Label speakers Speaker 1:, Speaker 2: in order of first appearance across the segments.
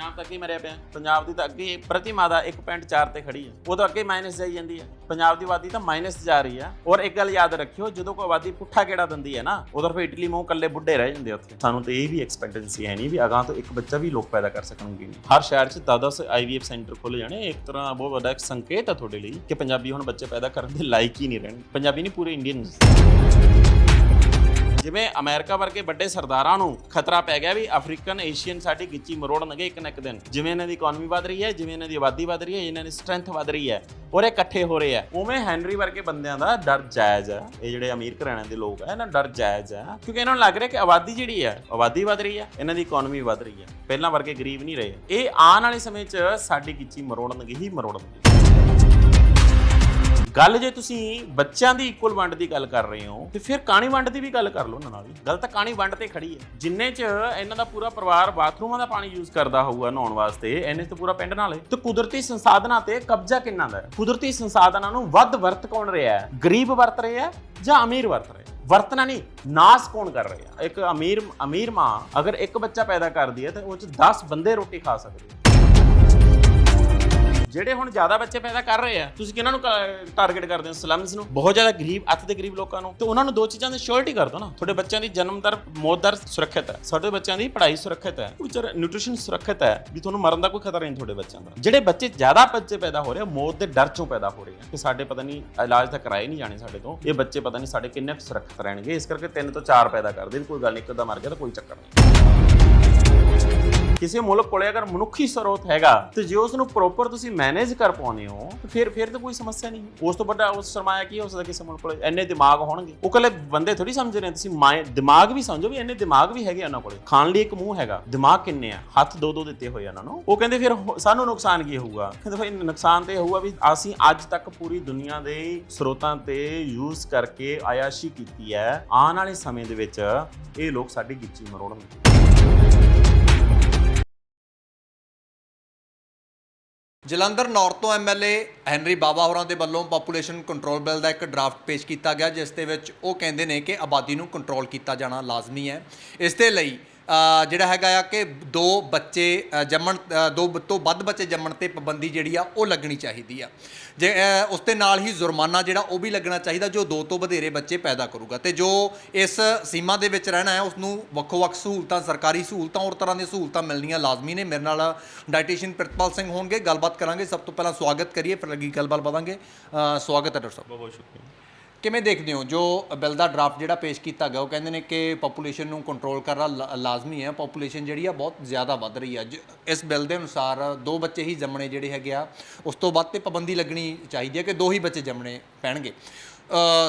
Speaker 1: ਪੰਜਾਬ ਤਾਂ ਅੱਗੇ ਮਰਿਆ ਪਿਆ। ਪੰਜਾਬ ਦੀ ਤਾਂ ਅੱਗੇ ਪ੍ਰਤੀ ਮਾਦਾ 1.4 ਤੇ ਖੜੀ ਹੈ। ਉਹ ਤਾਂ ਅੱਗੇ ਮਾਈਨਸ ਜਾਈ ਜਾਂਦੀ ਹੈ। ਪੰਜਾਬ ਦੀ ਆਬਾਦੀ ਤਾਂ ਮਾਈਨਸ ਜਾ ਰਹੀ ਹੈ। ਔਰ ਇੱਕ ਗੱਲ ਯਾਦ ਰੱਖਿਓ, ਜਦੋਂ ਕੋਈ ਆਬਾਦੀ ਪੁੱਠਾ ਕਿਹੜਾ ਦਿੰਦੀ ਹੈ ਨਾ ਉਧਰ ਫਿਰ ਇਟਲੀ ਮੂੰਹ ਕੱਲੇ ਬੁੱਢੇ ਰਹਿ ਜਾਂਦੇ ਆ ਉੱਥੇ। ਸਾਨੂੰ ਤਾਂ ਇਹ ਵੀ ਐਕਸਪੈਕਟੈਂਸੀ ਹੈ ਨਹੀਂ ਵੀ ਅਗਾਂਹ ਤੋਂ ਇੱਕ ਬੱਚਾ ਵੀ ਲੋਕ ਪੈਦਾ ਕਰ ਸਕਣਗੇ ਹਰ ਸ਼ਹਿਰ 'ਚ 10-10 ਆਈਵੀਐਫ ਸੈਂਟਰ ਖੁੱਲ ਜਾਣੇ। ਇੱਕ ਤਰ੍ਹਾਂ ਬਹੁਤ ਵੱਡਾ ਇੱਕ ਸੰਕੇਤ ਹੈ ਤੁਹਾਡੇ ਲਈ ਕਿ ਪੰਜਾਬੀ ਹੁਣ ਬੱਚੇ ਪੈਦਾ ਕਰਨ ਦੇ ਲਾਇਕ ਹੀ ਨਹੀਂ ਰਹਿਣਗੇ। ਪੰਜਾਬੀ ਨਹੀਂ, ਪੂਰੇ ਇੰਡੀਅਨਸ ਜਿਵੇਂ ਅਮਰੀਕਾ ਵਰਗੇ ਵੱਡੇ ਸਰਦਾਰਾਂ ਨੂੰ ਖਤਰਾ ਪੈ ਗਿਆ ਵੀ ਅਫਰੀਕਨ, ਏਸ਼ੀਅਨ ਸਾਡੀ ਗਿੱਚੀ ਮਰੋੜਨਗੇ ਇੱਕ ਨਾ ਇੱਕ ਦਿਨ। ਜਿਵੇਂ ਇਹਨਾਂ ਦੀ ਇਕਨੋਮੀ ਵਧ ਰਹੀ ਹੈ, ਜਿਵੇਂ ਇਹਨਾਂ ਦੀ ਆਬਾਦੀ ਵਧ ਰਹੀ ਹੈ, ਇਹਨਾਂ ਦੀ ਸਟਰੈਂਥ ਵਧ ਰਹੀ ਹੈ, ਔਰ ਇਹ ਇਕੱਠੇ ਹੋ ਰਹੇ ਆ। ਉਵੇਂ ਹੈਨਰੀ ਵਰਗੇ ਬੰਦਿਆਂ ਦਾ ਡਰ ਜਾਇਜ਼ ਹੈ ਇਹ ਜਿਹੜੇ ਅਮੀਰ ਘਰਾਣਿਆਂ ਦੇ ਲੋਕ ਹੈ ਇਹਨਾਂ ਡਰ ਜਾਇਜ਼ ਹੈ ਕਿਉਂਕਿ ਇਹਨਾਂ ਨੂੰ ਲੱਗ ਰਿਹਾ ਕਿ ਆਬਾਦੀ ਜਿਹੜੀ ਹੈ ਆਬਾਦੀ ਵਧ ਰਹੀ ਹੈ ਇਹਨਾਂ ਦੀ ਇਕਨੋਮੀ ਵਧ ਰਹੀ ਹੈ ਪਹਿਲਾਂ ਵਰਗੇ ਗਰੀਬ ਨਹੀਂ ਰਹੇ। ਇਹ ਆਉਣ ਵਾਲੇ ਸਮੇਂ 'ਚ ਸਾਡੀ ਗਿੱਚੀ ਮਰੋੜਨਗੇ ਹੀ ਮਰੋੜਨਗੇ। ਗੱਲ ਜੇ ਤੁਸੀਂ ਬੱਚਿਆਂ ਦੀ ਇਕੁਅਲ ਵੰਡ ਦੀ ਗੱਲ ਕਰ ਰਹੇ ਹੋ, ਤੇ ਫਿਰ ਕਾਣੀ ਵੰਡ ਦੀ ਵੀ ਗੱਲ ਕਰ ਲਓ ਉਹਨਾਂ ਨਾਲ ਵੀ। ਗੱਲ ਤਾਂ ਕਾਣੀ ਵੰਡ ਤੇ ਖੜੀ ਹੈ। ਜਿੰਨੇ ਚ ਇਹਨਾਂ ਦਾ ਪੂਰਾ ਪਰਿਵਾਰ ਬਾਥਰੂਮਾਂ ਦਾ ਪਾਣੀ ਯੂਜ਼ ਕਰਦਾ ਹੋਊਗਾ ਨਹਾਉਣ ਵਾਸਤੇ ਇਹਨੇ ਤੇ ਪੂਰਾ ਪਿੰਡ ਨਾਲੇ ਤੇ ਕੁਦਰਤੀ ਸੰਸਾਧਨਾਂ ਤੇ ਕਬਜ਼ਾ ਕਿੰਨਾ ਦਾ ਹੈ? ਕੁਦਰਤੀ ਸੰਸਾਧਨਾਂ ਨੂੰ ਵੱਧ ਵਰਤ ਕੌਣ ਰਿਹਾ ਹੈ? ਗਰੀਬ ਵਰਤ ਰਿਹਾ ਹੈ ਜਾਂ ਅਮੀਰ ਵਰਤ ਰਿਹਾ ਹੈ? ਵਰਤਣਾ ਨਹੀਂ, ਨਾਸ ਕੌਣ ਕਰ ਰਿਹਾ ਇੱਕ ਅਮੀਰ ਅਮੀਰ ਮਾਂ ਅਗਰ ਇੱਕ ਬੱਚਾ ਪੈਦਾ ਕਰਦੀ ਹੈ, ਤਾਂ ਉਹ ਚ 10 ਬੰਦੇ ਰੋਟੀ ਖਾ ਸਕਦੇ ਜਿਹੜੇ ਹੁਣ ਜ਼ਿਆਦਾ ਬੱਚੇ ਪੈਦਾ ਕਰ ਰਹੇ ਆ, ਤੁਸੀਂ ਕਿਹਨਾਂ ਨੂੰ ਟਾਰਗੇਟ ਕਰਦੇ ਹੋ ਸਲਮਸ ਨੂੰ? ਬਹੁਤ ਜ਼ਿਆਦਾ ਗਰੀਬ, ਅੱਤ ਦੇ ਗਰੀਬ ਲੋਕਾਂ ਨੂੰ। ਤੇ ਉਹਨਾਂ ਨੂੰ ਦੋ ਚੀਜ਼ਾਂ ਦੀ ਸ਼ੋਰਟੀ ਕਰ ਦਿਓ ਨਾ। ਤੁਹਾਡੇ ਬੱਚਿਆਂ ਦੀ ਜਨਮ ਦਰ, ਮੌਤ ਦਰ ਸੁਰੱਖਿਅਤ ਹੈ। ਸਾਡੇ ਬੱਚਿਆਂ ਦੀ ਪੜ੍ਹਾਈ ਸੁਰੱਖਿਅਤ ਹੈ। ਵਿਚਾਰ ਨਿਊਟ੍ਰੀਸ਼ਨ ਸੁਰੱਖਿਅਤ ਹੈ ਵੀ ਤੁਹਾਨੂੰ ਮਰਨ ਦਾ ਕੋਈ ਖਤਰਾ ਨਹੀਂ ਤੁਹਾਡੇ ਬੱਚਿਆਂ ਦਾ। ਜਿਹੜੇ ਬੱਚੇ ਜ਼ਿਆਦਾ ਬੱਚੇ ਪੈਦਾ ਹੋ ਰਹੇ ਆ, ਮੌਤ ਦੇ ਡਰ ਚੋਂ ਪੈਦਾ ਹੋ ਰਹੇ ਆ। ਕਿ ਸਾਡੇ ਪਤਾ ਨਹੀਂ, ਇਲਾਜ ਤਾਂ ਕਰਾਏ ਨਹੀਂ ਜਾਣੇ ਸਾਡੇ ਤੋਂ। ਇਹ ਬੱਚੇ ਪਤਾ ਨਹੀਂ ਸਾਡੇ ਕਿੰਨੇ ਕੁ ਸੁਰੱਖਿਅਤ ਰਹਿਣਗੇ। ਇਸ ਕਰਕੇ ਤਿੰਨ ਤੋਂ ਚਾਰ ਪੈਦਾ ਕਰਦੇ ਵੀ ਕੋਈ ਗੱਲ ਨਹੀਂ, ਇੱਕ ਅੱਧਾ ਮਰ ਗਿਆ ਤਾਂ ਕੋਈ ਚੱਕਰ ਨਹੀਂ। ਕਿਸੇ ਮੁਲਕ ਕੋਲੇ ਅਗਰ ਮਨੁੱਖੀ ਸਰੋਤ ਹੈਗਾ, ਤੇ ਜੇ ਉਸ ਨੂੰ ਪ੍ਰੋਪਰ ਤੁਸੀਂ ਮੈਨੇਜ ਕਰ ਪਾਉਂਦੇ ਹੋ, ਤੇ ਫਿਰ ਫਿਰ ਤਾਂ ਕੋਈ ਸਮੱਸਿਆ ਨਹੀਂ ਉਸ ਤੋਂ ਵੱਡਾ ਉਸ ਸਰਮਾਇਆ ਕੀ ਹੋ ਸਕਦਾ ਕਿਸੇ ਮੁਲਕ ਕੋਲੇ? ਇੰਨੇ ਦਿਮਾਗ ਹੋਣਗੇ। ਉਹ ਕੱਲੇ ਬੰਦੇ ਥੋੜੀ ਸਮਝ ਰਹੇ ਤੁਸੀਂ ਮਾਇ- ਦਿਮਾਗ ਵੀ ਸਮਝੋ ਵੀ ਇੰਨੇ ਦਿਮਾਗ ਵੀ ਹੈਗੇ ਉਹਨਾਂ ਕੋਲੇ। ਖਾਣ ਲਈ ਇੱਕ ਮੂੰਹ ਹੈਗਾ। ਦਿਮਾਗ ਕਿੰਨੇ ਆ? ਹੱਥ ਦੋ ਦੋ ਦਿੱਤੇ ਹੋਏ ਆ ਉਹਨਾਂ ਨੂੰ। ਉਹ ਕਹਿੰਦੇ ਫਿਰ ਸਾਨੂੰ ਨੁਕਸਾਨ ਕੀ ਹੋਊਗਾ? ਕਹਿੰਦੇ ਭਾਈ ਨੁਕਸਾਨ ਤੇ ਇਹ ਹੋਊਗਾ ਵੀ ਅਸੀਂ ਅੱਜ ਤੱਕ ਪੂਰੀ ਦੁਨੀਆ ਦੇ ਸਰੋਤਾਂ ਤੇ ਯੂਜ਼ ਕਰਕੇ ਆਇਆਸ਼ੀ ਕੀਤੀ ਹੈ। ਆਉਣ ਵਾਲੇ ਸਮੇਂ ਦੇ ਵਿੱਚ ਇਹ ਲੋਕ ਸਾਡੀ ਗਿੱਚੀ ਮਰੋੜਨਗੇ।
Speaker 2: ਜਲੰਧਰ ਨੌਰਥ ਤੋਂ ਐਮਐਲਏ ਹੈਨਰੀ ਬਾਬਾ ਹੋਰਾਂ ਦੇ ਵੱਲੋਂ ਪੋਪੂਲੇਸ਼ਨ ਕੰਟਰੋਲ ਬਿੱਲ ਦਾ ਇੱਕ ਡਰਾਫਟ ਪੇਸ਼ ਕੀਤਾ ਗਿਆ, ਜਿਸ ਦੇ ਵਿੱਚ ਉਹ ਕਹਿੰਦੇ ਨੇ ਕਿ ਆਬਾਦੀ ਨੂੰ ਕੰਟਰੋਲ ਕੀਤਾ ਜਾਣਾ ਲਾਜ਼ਮੀ ਹੈ। ਇਸ ਦੇ ਲਈ ਜਿਹੜਾ ਹੈਗਾ ਆ ਕਿ ਦੋ ਬੱਚੇ ਜੰਮਣ ਦੋ ਤੋਂ ਵੱਧ ਬੱਚੇ ਜੰਮਣ ਤੇ ਪਾਬੰਦੀ ਜਿਹੜੀ ਆ, ਉਹ ਲੱਗਣੀ ਚਾਹੀਦੀ ਆ। ਜੇ ਉਸ ਦੇ ਨਾਲ ਹੀ ਜੁਰਮਾਨਾ ਜਿਹੜਾ, ਉਹ ਵੀ ਲੱਗਣਾ ਚਾਹੀਦਾ, ਜੋ ਦੋ ਤੋਂ ਵਧੇਰੇ ਬੱਚੇ ਪੈਦਾ ਕਰੂਗਾ। ਤੇ ਜੋ ਇਸ ਸੀਮਾ ਦੇ ਵਿੱਚ ਰਹਿਣਾ ਹੈ ਉਸ ਨੂੰ ਵੱਖੋ-ਵੱਖ ਸਹੂਲਤਾਂ, ਸਰਕਾਰੀ ਸਹੂਲਤਾਂ, ਹੋਰ ਤਰ੍ਹਾਂ ਦੀਆਂ ਸਹੂਲਤਾਂ ਮਿਲਣੀਆਂ ਲਾਜ਼ਮੀ ਨੇ। ਮੇਰੇ ਨਾਲ ਡਾਈਟੀਸ਼ੀਅਨ ਪ੍ਰਿਤਪਾਲ ਸਿੰਘ ਹੋਣਗੇ। ਗੱਲਬਾਤ ਕਰਾਂਗੇ। ਸਭ ਤੋਂ ਪਹਿਲਾਂ ਸਵਾਗਤ ਕਰੀਏ, ਫਿਰ ਲੱਗੀ ਗੱਲਬਾਤ ਵਧਾਂਗੇ। ਸਵਾਗਤ ਹੈ ਡਾਕਟਰ ਸਾਹਿਬ।
Speaker 1: ਬਹੁਤ ਬਹੁਤ ਸ਼ੁਕਰੀਆ।
Speaker 2: ਕਿਵੇਂ ਦੇਖਦੇ ਹੋ? ਜੋ ਬਿੱਲ ਦਾ ਡਰਾਫਟ ਜਿਹੜਾ ਪੇਸ਼ ਕੀਤਾ ਗਿਆ, ਉਹ ਕਹਿੰਦੇ ਨੇ ਕਿ ਪੋਪੂਲੇਸ਼ਨ ਨੂੰ ਕੰਟਰੋਲ ਕਰਨਾ ਲ, ਲਾਜ਼ਮੀ ਹੈ। ਪੋਪੂਲੇਸ਼ਨ ਜਿਹੜੀ ਆ, ਬਹੁਤ ਜ਼ਿਆਦਾ ਵੱਧ ਰਹੀ ਆ। ਜ- ਇਸ ਬਿੱਲ ਦੇ ਅਨੁਸਾਰ ਦੋ ਬੱਚੇ ਹੀ ਜੰਮਣੇ ਜਿਹੜੇ ਹੈਗੇ ਆ, ਉਸ ਤੋਂ ਵੱਧ ਤੇ ਪਾਬੰਦੀ ਲੱਗਣੀ ਚਾਹੀਦੀ ਹੈ ਕਿ ਦੋ ਹੀ ਬੱਚੇ ਜੰਮਣੇ ਪੈਣਗੇ।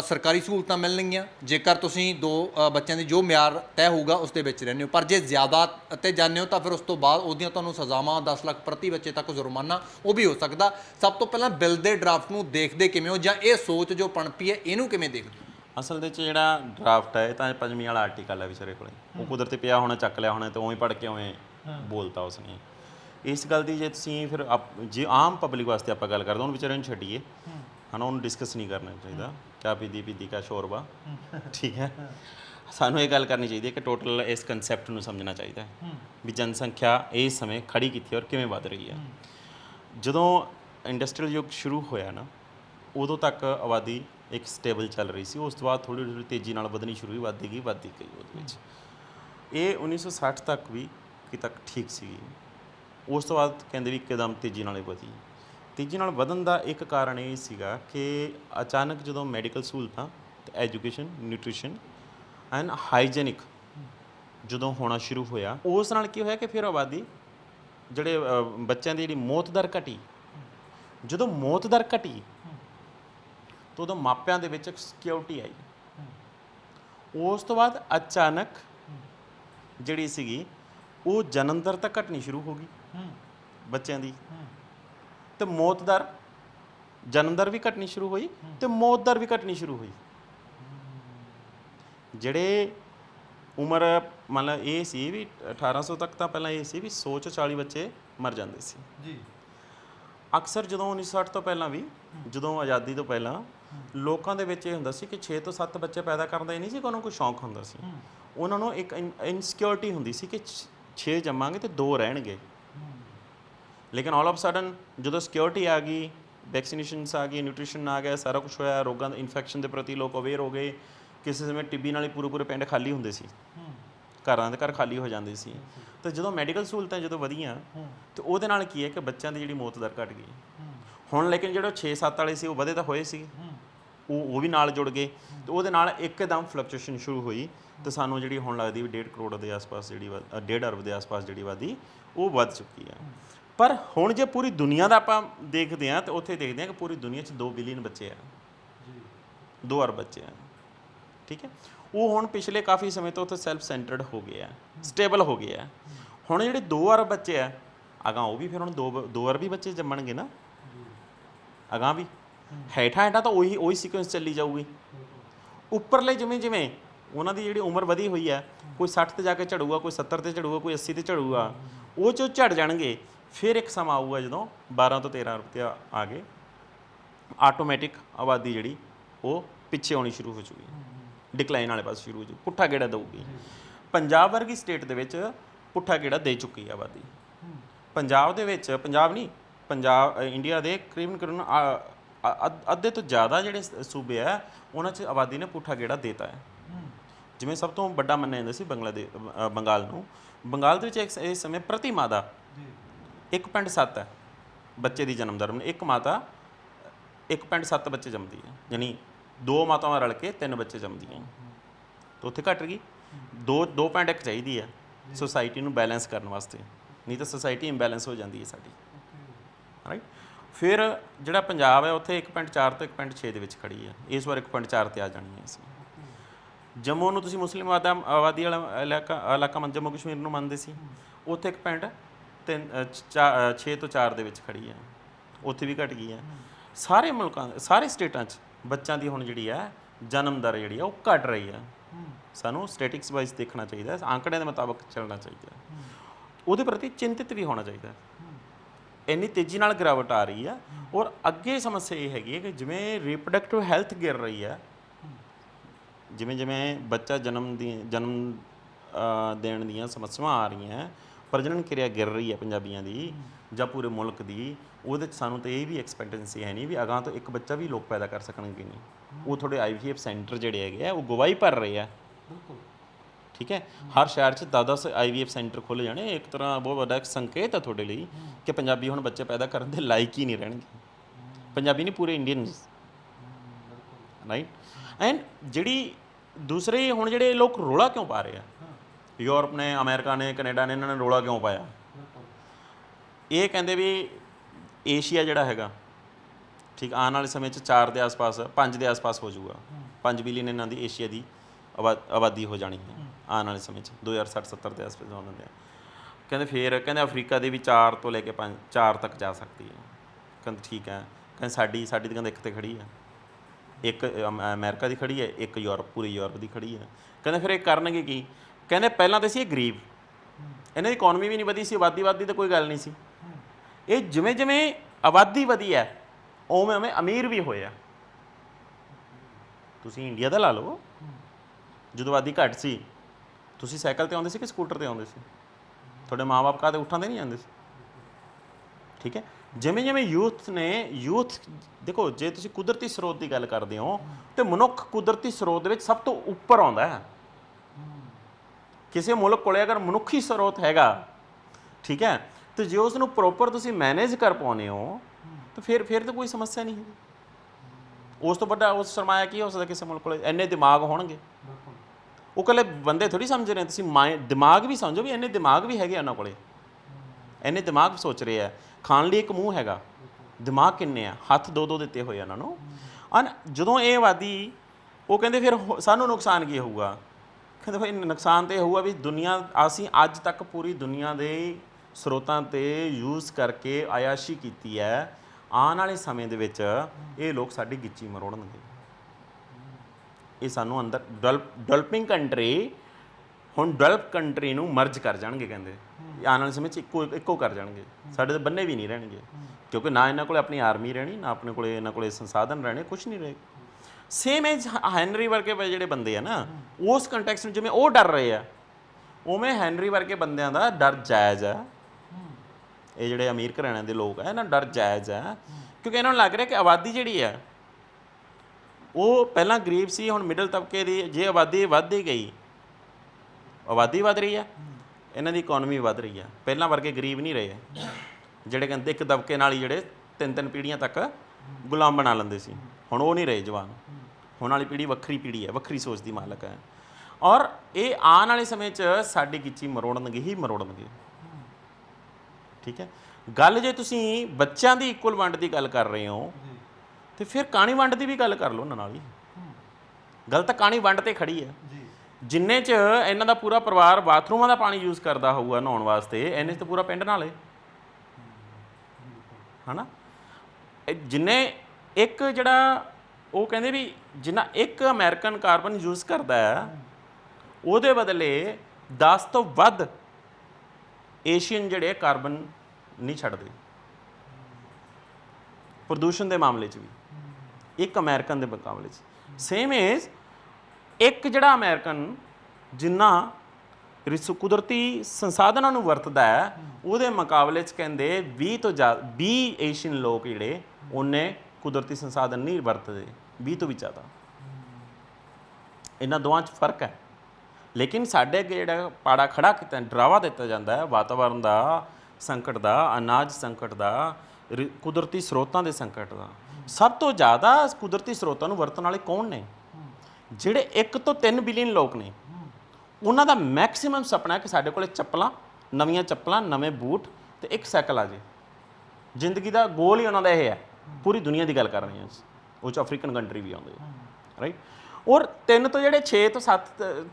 Speaker 2: ਸਰਕਾਰੀ ਸਹੂਲਤਾਂ ਮਿਲਣਗੀਆਂ। ਜੇਕਰ ਤੁਸੀਂ ਦੋ ਬੱਚਿਆਂ ਦੀ ਜੋ ਮਿਆਰ ਤੈਅ ਹੋਊਗਾ ਉਸ ਦੇ ਵਿੱਚ ਰਹਿੰਦੇ ਹੋ। ਪਰ ਜੇ ਜ਼ਿਆਦਾ ਤੇ ਜਾਂਦੇ ਹੋ ਤਾਂ ਫਿਰ ਉਸ ਤੋਂ ਬਾਅਦ ਉਹਦੀਆਂ ਤੁਹਾਨੂੰ ਸਜ਼ਾਵਾਂ 10 ਲੱਖ ਪ੍ਰਤੀ ਬੱਚੇ ਤੱਕ ਜੁਰਮਾਨਾ ਉਹ ਵੀ ਹੋ ਸਕਦਾ। ਸਭ ਤੋਂ ਪਹਿਲਾਂ ਬਿੱਲ ਦੇ ਡਰਾਫਟ ਨੂੰ ਦੇਖਦੇ ਕਿਵੇਂ ਹੋ ਜਾਂ ਇਹ ਸੋਚ ਜੋ ਪਣਪੀ ਹੈ ਇਹਨੂੰ ਕਿਵੇਂ ਦੇਖਦੇ ਹੋ?
Speaker 1: ਅਸਲ ਦੇ ਚ ਜਿਹੜਾ ਡਰਾਫਟ ਹੈ ਇਹ ਤਾਂ ਪੰਜਵੀਂ ਵਾਲਾ ਆਰਟੀਕਲ ਹੈ ਵਿਚਾਰੇ ਕੋਲੇ। ਉਹ ਕੁਦਰਤੀ ਪਿਆ ਹੋਣਾ ਚੱਕ ਲਿਆ ਹੋਣਾ ਤੇ ਉਵੇਂ ਪੜ ਕੇ ਉਵੇਂ ਬੋਲਤਾ ਉਸਨੇ। ਇਸ ਗੱਲ ਦੀ ਜੇ ਤੁਸੀਂ ਫਿਰ ਜੇ ਆਮ ਪਬਲਿਕ ਵਾਸਤੇ ਆਪਾਂ ਗੱਲ ਕਰਦੇ ਹਾਂ ਉਹਨੂੰ ਵਿਚਾਰੇ ਨੂੰ ਛੱਡੀਏ। ਹਨਾ ਉਹਨੂੰ ਡਿਸਕਸ ਨਹੀਂ ਕਰਨਾ ਚਾਹੀਦਾ। ਕਿਆ ਪੀਦੀ ਪੀਦੀ ਕਾ ਸ਼ੋਰਬਾ। ਠੀਕ ਹੈ। ਸਾਨੂੰ ਇਹ ਗੱਲ ਕਰਨੀ ਚਾਹੀਦੀ ਹੈ ਕਿ ਟੋਟਲ ਇਸ ਕਨਸੈਪਟ ਨੂੰ ਸਮਝਣਾ ਚਾਹੀਦਾ ਹੈ ਵੀ ਜਨਸੰਖਿਆ ਇਸ ਸਮੇਂ ਖੜੀ ਕਿੱਥੇ ਔਰ ਕਿਵੇਂ ਵੱਧ ਰਹੀ ਹੈ। ਜਦੋਂ ਇੰਡਸਟਰੀਅਲ ਯੁੱਗ ਸ਼ੁਰੂ ਹੋਇਆ ਨਾ ਉਦੋਂ ਤੱਕ ਆਬਾਦੀ ਇੱਕ ਸਟੇਬਲ ਚੱਲ ਰਹੀ ਸੀ ਉਸ ਤੋਂ ਬਾਅਦ ਥੋੜੀ ਥੋੜੀ ਤੇਜ਼ੀ ਨਾਲ ਵਧਣੀ ਸ਼ੁਰੂ ਹੋਈ ਵੱਧਦੀ ਗਈ ਵੱਧਦੀ ਗਈ ਉਹਦੇ ਵਿੱਚ। ਇਹ 1960 ਤੱਕ ਵੀ ਕਿ ਤੱਕ ਠੀਕ ਸੀ ਉਸ ਤੋਂ ਬਾਅਦ ਕਹਿੰਦੇ ਵੀ ਇੱਕਦਮ ਤੇਜ਼ੀ ਨਾਲ ਵਧੀ। ਤੇਜ਼ੀ ਨਾਲ ਵਧਣ ਦਾ ਇੱਕ ਕਾਰਨ ਇਹ ਸੀਗਾ ਕਿ ਅਚਾਨਕ ਜਦੋਂ ਮੈਡੀਕਲ ਸਹੂਲਤਾਂ ਤੇ ਐਜੂਕੇਸ਼ਨ ਨਿਊਟ੍ਰੀਸ਼ਨ ਐਂਡ ਹਾਈਜੀਨਿਕ ਜਦੋਂ ਹੋਣਾ ਸ਼ੁਰੂ ਹੋਇਆ ਉਸ ਨਾਲ ਕੀ ਹੋਇਆ ਕਿ ਫਿਰ ਆਬਾਦੀ ਜਿਹੜੇ ਬੱਚਿਆਂ ਦੀ ਜਿਹੜੀ ਮੌਤ ਦਰ ਘਟੀ। ਜਦੋਂ ਮੌਤ ਦਰ ਘਟੀ ਤਾਂ ਉਦੋਂ ਮਾਪਿਆਂ ਦੇ ਵਿੱਚ ਸਿਕਿਉਰਿਟੀ ਆਈ। ਉਸ ਤੋਂ ਬਾਅਦ ਅਚਾਨਕ ਜਿਹੜੀ ਸੀਗੀ ਉਹ ਜਨਮ ਦਰ ਤਾਂ ਘਟਣੀ ਸ਼ੁਰੂ ਹੋ ਗਈ। ਬੱਚਿਆਂ ਦੀ। ਤੇ ਮੌਤ ਦਰ ਜਨਮ ਦਰ ਵੀ ਘਟਣੀ ਸ਼ੁਰੂ ਹੋਈ ਤੇ ਮੌਤ ਦਰ ਵੀ ਘਟਣੀ ਸ਼ੁਰੂ ਹੋਈ। ਜਿਹੜੇ ਉਮਰ ਮੰਨ ਲਾ ਇਹ ਸੀ ਵੀ 1800 ਤੱਕ ਤਾਂ ਪਹਿਲਾਂ ਇਹ ਸੀ ਵੀ 100 ਚ 40 ਬੱਚੇ ਮਰ ਜਾਂਦੇ ਸੀ।
Speaker 2: ਜੀ।
Speaker 1: ਅਕਸਰ ਜਦੋਂ 1960 ਤੋਂ ਪਹਿਲਾਂ ਵੀ ਜਦੋਂ ਆਜ਼ਾਦੀ ਤੋਂ ਪਹਿਲਾਂ ਲੋਕਾਂ ਦੇ ਵਿੱਚ ਇਹ ਹੁੰਦਾ ਸੀ ਕਿ 6 ਤੋਂ 7 ਬੱਚੇ ਪੈਦਾ ਕਰਨ ਦਾ ਇਹ ਨਹੀਂ ਸੀ ਕਿ ਉਹਨਾਂ ਨੂੰ ਕੋਈ ਸ਼ੌਂਕ ਹੁੰਦਾ ਸੀ। ਉਹਨਾਂ ਨੂੰ ਇੱਕ ਇਨਸਿਕਿਉਰਿਟੀ ਹੁੰਦੀ ਸੀ ਕਿ 6 ਜੰਮਾਂਗੇ ਤੇ ਦੋ ਰਹਿਣਗੇ। ਲੇਕਿਨ ਆਲ ਆਫ ਸਡਨ ਜਦੋਂ ਸਿਕਿਉਰਿਟੀ ਆ ਗਈ ਵੈਕਸੀਨੇਸ਼ਨਸ ਆ ਗਈ ਨਿਊਟ੍ਰੀਸ਼ਨ ਆ ਗਿਆ ਸਾਰਾ ਕੁਝ ਹੋਇਆ ਰੋਗਾਂ ਦੇ ਇਨਫੈਕਸ਼ਨ ਦੇ ਪ੍ਰਤੀ ਲੋਕ ਅਵੇਅਰ ਹੋ ਗਏ ਕਿਸੇ ਸਮੇਂ ਟਿੱਬੀ ਨਾਲ ਹੀ ਪੂਰੇ ਪੂਰੇ ਪਿੰਡ ਖਾਲੀ ਹੁੰਦੇ ਸੀ। ਘਰਾਂ ਦੇ ਘਰ ਖਾਲੀ ਹੋ ਜਾਂਦੇ ਸੀ। ਤੇ ਜਦੋਂ ਮੈਡੀਕਲ ਸਹੂਲਤਾਂ ਜਦੋਂ ਵਧੀਆਂ ਤੇ ਉਹਦੇ ਨਾਲ ਕੀ ਹੈ ਕਿ ਬੱਚਿਆਂ ਦੀ ਜਿਹੜੀ ਮੌਤ ਦਰ ਘਟ ਗਈ। ਹੁਣ ਲੇਕਿਨ ਜਿਹੜੇ 6-7 ਵਾਲੇ ਸੀ ਉਹ ਵਧੇ ਤਾਂ ਹੋਏ ਸੀ। ਉਹ ਉਹ ਵੀ ਨਾਲ ਜੁੜ ਗਏ। ਤੇ ਉਹਦੇ ਨਾਲ ਇੱਕਦਮ ਫਲਕਚੁਏਸ਼ਨ ਸ਼ੁਰੂ ਹੋਈ। ਤੇ ਸਾਨੂੰ ਜਿਹੜੀ ਹੁਣ ਲੱਗਦੀ ਵੀ 1.5 ਕਰੋੜ ਦੇ ਆਸ-ਪਾਸ ਜਿਹੜੀ ਵਾ- ਅ, ਡੇਢ ਅਰਬ ਦੇ ਆਸ-ਪਾਸ ਜਿਹੜੀ ਵਾਦੀ ਉਹ ਵੱਧ ਚੁੱਕੀ ਆ ਪਰ ਹੁਣ ਜੇ ਪੂਰੀ ਦੁਨੀਆ ਦਾ ਆਪਾਂ ਦੇਖਦੇ ਹਾਂ ਤੇ ਉੱਥੇ ਦੇਖਦੇ ਹਾਂ ਕਿ ਪੂਰੀ ਦੁਨੀਆ 'ਚ 2 ਬਿਲੀਅਨ ਬੱਚੇ ਆ। 2 ਅਰਬ ਬੱਚੇ ਆ। ਠੀਕ ਹੈ? ਉਹ ਹੁਣ ਪਿਛਲੇ ਕਾਫੀ ਸਮੇਂ ਤੋਂ ਉੱਥੇ ਸੈਲਫ ਸੈਂਟਰਡ ਹੋ ਗਏ ਆ ਸਟੇਬਲ ਹੋ ਗਏ ਆ। ਹੁਣ ਜਿਹੜੇ 2 ਅਰਬ ਬੱਚੇ ਆ ਅਗਾਂ ਉਹ ਵੀ ਫਿਰ ਹੁਣ 2 2 ਅਰਬ ਹੀ ਬੱਚੇ ਜੰਮਣਗੇ ਨਾ? ਅਗਾਂ ਵੀ। ਹੇਠਾਂ ਹੇਠਾਂ ਤਾਂ ਉਹੀ ਉਹੀ ਸੀਕੁਐਂਸ ਚੱਲੀ ਜਾਊਗੀ। ਉੱਪਰਲੇ ਜਿਵੇਂ ਜਿਵੇਂ ਉਹਨਾਂ ਦੀ ਜਿਹੜੀ ਉਮਰ ਵਧੀ ਹੋਈ ਹੈ ਕੋਈ 60 ਤੇ ਜਾ ਕੇ ਝੜੂਗਾ ਕੋਈ 70 ਤੇ ਝੜੂਗਾ ਕੋਈ 80 ਤੇ ਝੜੂਗਾ ਉਹ ਚੋਂ ਝੜ ਜਾਣਗੇ। ਫਿਰ ਇੱਕ ਸਮਾਂ ਆਊਗਾ ਜਦੋਂ 12 ਤੋਂ 13 ਅਰਬ ਤੇ ਆ ਗਏ। ਆਟੋਮੈਟਿਕ ਆਬਾਦੀ ਜਿਹੜੀ ਉਹ ਪਿੱਛੇ ਆਉਣੀ ਸ਼ੁਰੂ ਹੋ ਜੂਗੀ ਡਿਕਲਾਈਨ ਵਾਲੇ ਪਾਸੇ ਸ਼ੁਰੂ ਹੋ ਜੂ ਪੁੱਠਾ ਗੇੜਾ ਦਊਗੀ? ਪੰਜਾਬ ਵਰਗੀ ਸਟੇਟ ਦੇ ਵਿੱਚ ਪੁੱਠਾ ਗੇੜਾ ਦੇ ਚੁੱਕੀ ਹੈ ਆਬਾਦੀ? ਪੰਜਾਬ ਦੇ ਵਿੱਚ ਪੰਜਾਬ ਨਹੀਂ ਪੰਜਾਬ ਇੰਡੀਆ ਦੇ ਕਰੀਬਨ ਅ, ਅੱਧ- ਤੋਂ ਜ਼ਿਆਦਾ ਜਿਹੜੇ ਸੂਬੇ ਆ ਉਹਨਾਂ 'ਚ ਆਬਾਦੀ ਨੇ ਪੁੱਠਾ ਗੇੜਾ ਦੇਤਾ ਹੈ। ਜਿਵੇਂ ਸਭ ਤੋਂ ਵੱਡਾ ਮੰਨਿਆ ਜਾਂਦਾ ਸੀ ਬੰਗਲਾਦੇਸ਼ ਬੰਗਾਲ ਨੂੰ। ਬੰਗਾਲ ਦੇ ਵਿੱਚ ਇਸ ਸਮੇਂ ਪ੍ਰਤੀ ਮਾਦਾ 1.7 ਹੈ, ਬੱਚੇ ਦੀ ਜਨਮ ਦਰ ਇੱਕ ਮਾਤਾ 1.7 ਬੱਚੇ ਜੰਮਦੀ ਹੈ। ਯਾਨੀ ਦੋ ਮਾਤਾਵਾਂ ਰਲ ਕੇ ਤਿੰਨ ਬੱਚੇ ਜੰਮਦੀਆਂ ਤਾਂ ਉੱਥੇ ਘਟ ਗਈ। ਦੋ 2.1 ਚਾਹੀਦੀ ਹੈ ਸੋਸਾਇਟੀ ਨੂੰ ਬੈਲੈਂਸ ਕਰਨ ਵਾਸਤੇ। ਨਹੀਂ ਤਾਂ ਸੋਸਾਇਟੀ ਇੰਬੈਲੈਂਸ ਹੋ ਜਾਂਦੀ ਹੈ ਸਾਡੀ। ਰਾਈਟ ਫਿਰ ਜਿਹੜਾ ਪੰਜਾਬ ਹੈ, ਉੱਥੇ 1.4 ਤੋਂ 1.6 ਦੇ ਵਿੱਚ ਖੜੀ ਹੈ। ਇਸ ਵਾਰ 1.4 ਤੇ ਆ ਜਾਣੀ ਹੈ ਅਸੀਂ। ਜੰਮੂ ਨੂੰ ਤੁਸੀਂ ਮੁਸਲਿਮ ਆਬਾਦਾ ਆਬਾਦੀ ਵਾਲਾ ਇਲਾਕਾ ਇਲਾਕਾ ਮੰਨ, ਜੰਮੂ ਕਸ਼ਮੀਰ ਨੂੰ ਮੰਨਦੇ ਸੀ। ਉੱਥੇ ਇੱਕ ਪਿੰਡ ਤਿੰਨ 6 ਤੋਂ 4 ਦੇ ਵਿੱਚ ਖੜੀ ਹੈ। ਉੱਥੇ ਵੀ ਘਟ ਗਈ ਹੈ। ਸਾਰੇ ਮੁਲਕਾਂ, ਸਾਰੇ ਸਟੇਟਾਂ 'ਚ ਬੱਚਿਆਂ ਦੀ ਹੁਣ ਜਿਹੜੀ ਹੈ, ਜਨਮ ਦਰ ਜਿਹੜੀ ਆ ਉਹ ਘਟ ਰਹੀ ਹੈ। ਸਾਨੂੰ ਸਟੈਟਿਕਸ ਵਾਈਜ਼ ਦੇਖਣਾ ਚਾਹੀਦਾ ਹੈ ਆંકੜਿਆਂ ਦੇ ਮੁਤਾਬਕ ਚੱਲਣਾ ਚਾਹੀਦਾ ਉਹਦੇ ਪ੍ਰਤੀ ਚਿੰਤਿਤ ਵੀ ਹੋਣਾ ਚਾਹੀਦਾ ਇੰਨੀ ਤੇਜ਼ੀ ਨਾਲ ਗਿਰਾਵਟ ਆ ਰਹੀ ਹੈ ਔਰ ਅੱਗੇ ਸਮੱਸਿਆ ਇਹ ਹੈਗੀ ਹੈ ਕਿ ਜਿਵੇਂ ਰੀਪਰੋਡਕਟਿਵ ਹੈਲਥ ਗਿਰ ਰਹੀ ਹੈ ਜਿਵੇਂ ਜਿਵੇਂ ਬੱਚਾ ਜਨਮ ਦੀ, ਜਨਮ ਦੇਣ ਦੀਆਂ ਸਮੱਸਿਆਵਾਂ ਆ ਰਹੀਆਂ ਪ੍ਰਜਨਨ ਕਿਰਿਆ ਗਿਰ ਰਹੀ ਹੈ ਪੰਜਾਬੀਆਂ ਦੀ ਜਾਂ ਪੂਰੇ ਮੁਲਕ ਦੀ ਉਹਦੇ ਚ ਸਾਨੂੰ ਤਾਂ ਇਹ ਵੀ ਐਕਸਪੈਕਟੈਂਸੀ ਹੈ ਨਹੀਂ ਵੀ ਅਗਾਂ ਤੋਂ ਇੱਕ ਬੱਚਾ ਵੀ ਲੋਕ ਪੈਦਾ ਕਰ ਸਕਣਗੇ ਨਹੀਂ। ਉਹ ਤੁਹਾਡੇ ਆਈਵੀਐਫ ਸੈਂਟਰ ਜਿਹੜੇ ਹੈਗੇ ਆ ਉਹ ਗਵਾਹੀ ਭਰ ਰਹੇ ਆ। ਠੀਕ ਹੈ? ਹਰ ਸ਼ਹਿਰ 'ਚ 10-10 ਆਈਵੀਐਫ ਸੈਂਟਰ ਖੁੱਲ੍ਹ ਜਾਣੇ ਇੱਕ ਤਰ੍ਹਾਂ ਬਹੁਤ ਵੱਡਾ ਇੱਕ ਸੰਕੇਤ ਹੈ ਤੁਹਾਡੇ ਲਈ ਕਿ ਪੰਜਾਬੀ ਹੁਣ ਬੱਚੇ ਪੈਦਾ ਕਰਨ ਦੇ ਲਾਇਕ ਹੀ ਨਹੀਂ ਰਹਿਣਗੇ। ਪੰਜਾਬੀ ਨਹੀਂ ਪੂਰੇ ਇੰਡੀਅਨਸ ਰਾਈਟ ਐਂਡ ਜਿਹੜੀ ਦੂਸਰੇ ਹੁਣ ਜਿਹੜੇ ਲੋਕ ਰੋਲਾ ਕਿਉਂ ਪਾ ਰਹੇ ਆ? ਯੂਰਪ ਨੇ, ਅਮਰੀਕਾ ਨੇ, ਕੈਨੇਡਾ ਨੇ ਇਹਨਾਂ ਨੇ ਰੋਲਾ ਕਿਉਂ ਪਾਇਆ? ਇਹ ਕਹਿੰਦੇ ਵੀ ਏਸ਼ੀਆ ਜਿਹੜਾ ਹੈਗਾ, ਠੀਕ, ਆਉਣ ਵਾਲੇ ਸਮੇਂ 'ਚ 4 ਦੇ ਆਸ-ਪਾਸ 5 ਦੇ ਆਸ-ਪਾਸ ਹੋ ਜਾਊਗਾ। 5 ਬਿਲੀਅਨ ਇਹਨਾਂ ਦੀ ਏਸ਼ੀਆ ਦੀ ਆਬਾ- ਆਬਾਦੀ ਹੋ ਜਾਣੀ ਹੈ, ਆਉਣ ਵਾਲੇ ਸਮੇਂ 'ਚ। 2060 70 ਦੇ ਆਸ-ਪਾਸ ਹੋ ਜਾਂਦੇ ਆ। ਕਹਿੰਦੇ ਫੇਰ, ਕਹਿੰਦੇ ਅਫਰੀਕਾ ਦੇ ਵੀ 4 ਤੋਂ ਲੈ ਕੇ 5 4 ਤੱਕ ਜਾ ਸਕਦੀ ਹੈ। ਕਹਿੰਦੇ ਠੀਕ ਹੈ, ਕਹਿੰਦੇ ਸਾਡੀ ਸਾਡੀ ਤਾਂ ਕਹਿੰਦੇ ਇੱਕ ਤੇ ਖੜੀ ਹੈ। ਇੱਕ ਅਮ- ਅਮਰੀਕਾ ਦੀ ਖੜੀ ਹੈ, ਇੱਕ ਯੂਰਪ, ਪੂਰੀ ਯੂਰਪ ਦੀ ਖੜੀ ਹੈ। ਕਹਿੰਦੇ ਫਿਰ ਇਹ ਕਰਨਗੇ ਕੀ? ਕਹਿੰਦੇ ਪਹਿਲਾਂ ਤਾਂ ਸੀ ਇਹ ਗਰੀਬ। ਇਹਨਾਂ ਦੀ ਇਕਨੋਮੀ ਵੀ ਨਹੀਂ ਵਧੀ ਸੀ, ਆਬਾਦੀ ਵਧਦੀ ਤਾਂ ਕੋਈ ਗੱਲ ਨਹੀਂ ਸੀ। ਇਹ ਜਿਵੇਂ ਜਿਵੇਂ ਆਬਾਦੀ ਵਧੀ ਹੈ, ਉਵੇਂ ਉਵੇਂ ਅਮੀਰ ਵੀ ਹੋਏ ਆ। ਤੁਸੀਂ ਇੰਡੀਆ ਦਾ ਲਾ ਲਓ। ਜਦੋਂ ਆਬਾਦੀ ਘੱਟ ਸੀ, ਤੁਸੀਂ ਸਾਈਕਲ ਤੇ ਆਉਂਦੇ ਸੀ ਕਿ ਸਕੂਟਰ ਤੇ ਆਉਂਦੇ ਸੀ? ਤੁਹਾਡੇ ਮਾਪੇ ਕਾਹਦੇ ਉੱਠਾਂ ਤੇ ਨਹੀਂ ਜਾਂਦੇ ਸੀ? ਠੀਕ ਹੈ? ਜਿਵੇਂ ਜਿਵੇਂ ਯੂਥ ਨੇ, ਯੂਥ, ਦੇਖੋ, ਜੇ ਤੁਸੀਂ ਕੁਦਰਤੀ ਸਰੋਤ ਦੀ ਗੱਲ ਕਰਦੇ ਹੋ, ਤੇ ਮਨੁੱਖ ਕੁਦਰਤੀ ਸਰੋਤ ਦੇ ਵਿੱਚ ਸਭ ਤੋਂ ਉੱਪਰ ਆਉਂਦਾ ਹੈ। ਕਿਸੇ ਮੁਲਕ ਕੋਲੇ ਅਗਰ ਮਨੁੱਖੀ ਸਰੋਤ ਹੈਗਾ ਠੀਕ ਹੈ ਤੇ ਜੇ ਉਸ ਨੂੰ ਪ੍ਰੋਪਰ ਤੁਸੀਂ ਮੈਨੇਜ ਕਰ ਪਾਉਨੇ ਹੋ ਤਾਂ ਫਿਰ ਫਿਰ ਤਾਂ ਕੋਈ ਸਮੱਸਿਆ ਨਹੀਂ ਹੈ ਉਸ ਤੋਂ ਵੱਡਾ ਉਸ ਸਰਮਾਇਆ ਕੀ ਹੋ ਸਕਦਾ ਕਿਸੇ ਮੁਲਕ ਕੋਲੇ ਇੰਨੇ ਦਿਮਾਗ ਹੋਣਗੇ। ਉਹ ਕੱਲੇ ਬੰਦੇ ਥੋੜੀ ਸਮਝ ਰਹੇ ਤੁਸੀਂ ਦਿਮਾਗ ਵੀ ਸਮਝੋ ਵੀ ਇੰਨੇ ਦਿਮਾਗ ਵੀ ਹੈਗੇ ਉਹਨਾਂ ਕੋਲੇ। ਇੰਨੇ ਦਿਮਾਗ ਸੋਚ ਰਹੇ ਆ। ਖਾਣ ਲਈ ਇੱਕ ਮੂੰਹ ਹੈਗਾ। ਦਿਮਾਗ ਕਿੰਨੇ ਆ? ਹੱਥ ਦੋ ਦੋ ਦਿੱਤੇ ਹੋਏ ਉਹਨਾਂ ਨੂੰ। ਅਨ ਜਦੋਂ ਇਹ ਆਬਾਦੀ ਉਹ ਕਹਿੰਦੇ ਫਿਰ ਸਾਨੂੰ ਨੁਕਸਾਨ ਕੀ ਹੋਊਗਾ? ਕਹਿੰਦੇ ਭਾਈ ਨੁਕਸਾਨ ਤੇ ਇਹ ਹੋਊਗਾ ਵੀ ਦੁਨੀਆ, ਅਸੀਂ ਅੱਜ ਤੱਕ ਪੂਰੀ ਦੁਨੀਆ ਦੇ ਸਰੋਤਾਂ ਤੇ ਯੂਜ਼ ਕਰਕੇ ਆਇਆਸ਼ੀ ਕੀਤੀ ਹੈ। ਆਉਣ ਵਾਲੇ ਸਮੇਂ ਦੇ ਵਿੱਚ ਇਹ ਲੋਕ ਸਾਡੀ ਗਿੱਚੀ ਮਰੋੜਨਗੇ। ਇਹ ਸਾਨੂੰ ਅੰਦਰ ਡਵੈਲਪਿੰਗ ਕੰਟਰੀ, ਹੁਣ ਡਵੈਲਪ ਕੰਟਰੀ ਨੂੰ ਮਰਜ ਕਰ ਜਾਣਗੇ ਕਹਿੰਦੇ। ਇਹ ਆਉਣ ਵਾਲੇ ਸਮੇਂ 'ਚ ਇੱਕੋ ਇੱਕੋ ਕਰ ਜਾਣਗੇ। ਸਾਡੇ ਤਾਂ ਬੰਨੇ ਵੀ ਨਹੀਂ ਰਹਿਣਗੇ। ਕਿਉਂਕਿ ਨਾ ਇਹਨਾਂ ਕੋਲੇ ਆਪਣੀ ਆਰਮੀ ਰਹਿਣੀ, ਨਾ ਆਪਣੇ ਕੋਲੇ, ਇਹਨਾਂ ਕੋਲੇ ਸੰਸਾਧਨ ਰਹਿਣੇ ਕੁਝ ਨਹੀਂ ਰਹੇ। ਸੇਮ ਐਜ ਹੈਨਰੀ ਵਰਗੇ ਜਿਹੜੇ ਬੰਦੇ ਆ ਨਾ, ਉਸ ਕੰਟੈਕਸਟ ਨੂੰ ਜਿਵੇਂ ਉਹ ਡਰ ਰਹੇ ਆ, ਉਵੇਂ ਹੈਨਰੀ ਵਰਗੇ ਬੰਦਿਆਂ ਦਾ ਡਰ ਜਾਇਜ਼ ਆ। ਇਹ ਜਿਹੜੇ ਅਮੀਰ ਘਰਾਣਿਆਂ ਦੇ ਲੋਕ ਆ, ਇਹਨਾਂ ਡਰ ਜਾਇਜ਼ ਹੈ ਕਿਉਂਕਿ ਇਹਨਾਂ ਨੂੰ ਲੱਗ ਰਿਹਾ ਕਿ ਆਬਾਦੀ ਜਿਹੜੀ ਹੈ ਉਹ ਪਹਿਲਾਂ ਗਰੀਬ ਸੀ, ਹੁਣ ਮਿਡਲ ਤਬਕੇ ਦੀ, ਜੇ ਆਬਾਦੀ ਵੱਧਦੀ ਗਈ, ਆਬਾਦੀ ਵੱਧ ਰਹੀ ਹੈ ਇਹਨਾਂ ਦੀ ਇਕਨੋਮੀ ਵੱਧ ਰਹੀ ਹੈ ਪਹਿਲਾਂ ਵਰਗੇ ਗਰੀਬ ਨਹੀਂ ਰਹੇ। ਜਿਹੜੇ ਕਹਿੰਦੇ ਇੱਕ ਦਬਕੇ ਨਾਲ ਹੀ ਜਿਹੜੇ ਤਿੰਨ ਤਿੰਨ ਪੀੜ੍ਹੀਆਂ ਤੱਕ ਗੁਲਾਮ ਬਣਾ ਲੈਂਦੇ ਸੀ। ਹੁਣ ਉਹ ਨਹੀਂ ਰਹੇ ਜਵਾਨ। ਹੁਣ ਵਾਲੀ ਪੀੜ੍ਹੀ ਵੱਖਰੀ ਪੀੜ੍ਹੀ ਹੈ ਵੱਖਰੀ ਸੋਚ ਦੀ ਮਾਲਕ ਹੈ। ਔਰ ਇਹ ਆਉਣ ਵਾਲੇ ਸਮੇਂ 'ਚ ਸਾਡੀ ਗਿੱਚੀ ਮਰੋੜਨਗੇ ਹੀ ਮਰੋੜਨਗੇ। ਠੀਕ ਹੈ? ਗੱਲ ਜੇ ਤੁਸੀਂ ਬੱਚਿਆਂ ਦੀ ਇਕੁਅਲ ਵੰਡ ਦੀ ਗੱਲ ਕਰ ਰਹੇ ਹੋ ਤੇ ਫਿਰ ਕਾਣੀ ਵੰਡ ਦੀ ਵੀ ਗੱਲ ਕਰ ਲਓ ਉਹਨਾਂ ਨਾਲ ਹੀ। ਗੱਲ ਤਾਂ ਕਾਣੀ ਵੰਡ ਤੇ ਖੜੀ ਹੈ।
Speaker 3: ਜੀ।
Speaker 1: ਜਿੰਨੇ ਚ ਇਹਨਾਂ ਦਾ ਪੂਰਾ ਪਰਿਵਾਰ ਬਾਥਰੂਮਾਂ ਦਾ ਪਾਣੀ ਯੂਜ਼ ਕਰਦਾ ਹੋਊਗਾ ਨਹਾਉਣ ਵਾਸਤੇ ਇਹਨੇ 'ਚ ਤਾਂ ਪੂਰਾ ਪਿੰਡ ਨਾਲੇ ਹਨਾ? ਇਹ ਜਿੰਨੇ ਇੱਕ ਜਿਹੜਾ ਉਹ ਕਹਿੰਦੇ ਵੀ ਜਿੰਨਾ ਇੱਕ ਅਮਰੀਕਨ ਕਾਰਬਨ ਯੂਜ਼ ਕਰਦਾ ਹੈ, ਉਹਦੇ ਬਦਲੇ 10 ਤੋਂ ਵੱਧ ਏਸ਼ੀਅਨ ਜਿਹੜੇ ਕਾਰਬਨ ਨਹੀਂ ਛੱਡਦੇ। ਪ੍ਰਦੂਸ਼ਣ ਦੇ ਮਾਮਲੇ 'ਚ ਵੀ। ਇੱਕ ਅਮਰੀਕਨ ਦੇ ਮੁਕਾਬਲੇ 'ਚ। ਸੇਮ ਇਜ਼ ਇੱਕ ਜਿਹੜਾ ਅਮਰੀਕਨ ਜਿੰਨਾ ਰਿਸੋ, ਕੁਦਰਤੀ ਸੰਸਾਧਨਾਂ ਨੂੰ ਵਰਤਦਾ ਹੈ, ਉਹਦੇ ਮੁਕਾਬਲੇ 'ਚ ਕਹਿੰਦੇ 20 ਤੋਂ ਜ਼ਿਆਦਾ 20 ਏਸ਼ੀਅਨ ਲੋਕ ਜਿਹੜੇ, ਉਹਨੇ ਕੁਦਰਤੀ ਸੰਸਾਧਨ ਨਹੀਂ ਵਰਤਦੇ 20 ਤੋਂ ਵੀ ਜ਼ਿਆਦਾ। ਇਹਨਾਂ ਦੋਵਾਂ 'ਚ ਫ਼ਰਕ ਹੈ। ਲੇਕਿਨ ਸਾਡੇ ਅੱਗੇ ਜਿਹੜਾ ਪਾੜਾ ਖੜਾ ਕੀਤਾ, ਡਰਾਵਾ ਦਿੱਤਾ ਜਾਂਦਾ ਹੈ ਵਾਤਾਵਰਣ ਦਾ, ਸੰਕਟ ਦਾ, ਅਨਾਜ ਸੰਕਟ ਦਾ ਕੁਦਰਤੀ ਸਰੋਤਾਂ ਦੇ ਸੰਕਟ ਦਾ। ਸਭ ਤੋਂ ਜ਼ਿਆਦਾ ਕੁਦਰਤੀ ਸਰੋਤਾਂ ਨੂੰ ਵਰਤਣ ਵਾਲੇ ਕੌਣ ਨੇ? ਜਿਹੜੇ 1 ਤੋਂ 3 ਬਿਲੀਅਨ ਲੋਕ ਨੇ। ਉਹਨਾਂ ਦਾ ਮੈਕਸਿਮਮ ਸੁਪਨਾ ਹੈ ਕਿ ਸਾਡੇ ਕੋਲੇ ਚੱਪਲਾਂ, ਨਵੀਆਂ ਚੱਪਲਾਂ, ਨਵੇਂ ਬੂਟ ਤੇ ਇੱਕ ਸਾਈਕਲ ਆ ਜੇ। ਜ਼ਿੰਦਗੀ ਦਾ ਗੋਲ ਹੀ ਉਹਨਾਂ ਦਾ ਇਹ ਹੈ। ਪੂਰੀ ਦੁਨੀਆ ਦੀ ਗੱਲ ਕਰ ਰਹੇ ਹਾਂ ਅਸੀਂ। ਉਹ ਚ ਅਫਰੀਕਨ ਕੰਟਰੀ ਵੀ ਆਉਂਦੇ ਰਾਈਟ ਔਰ ਤਿੰਨ ਤੋਂ ਜਿਹੜੇ 6 ਤੋਂ 7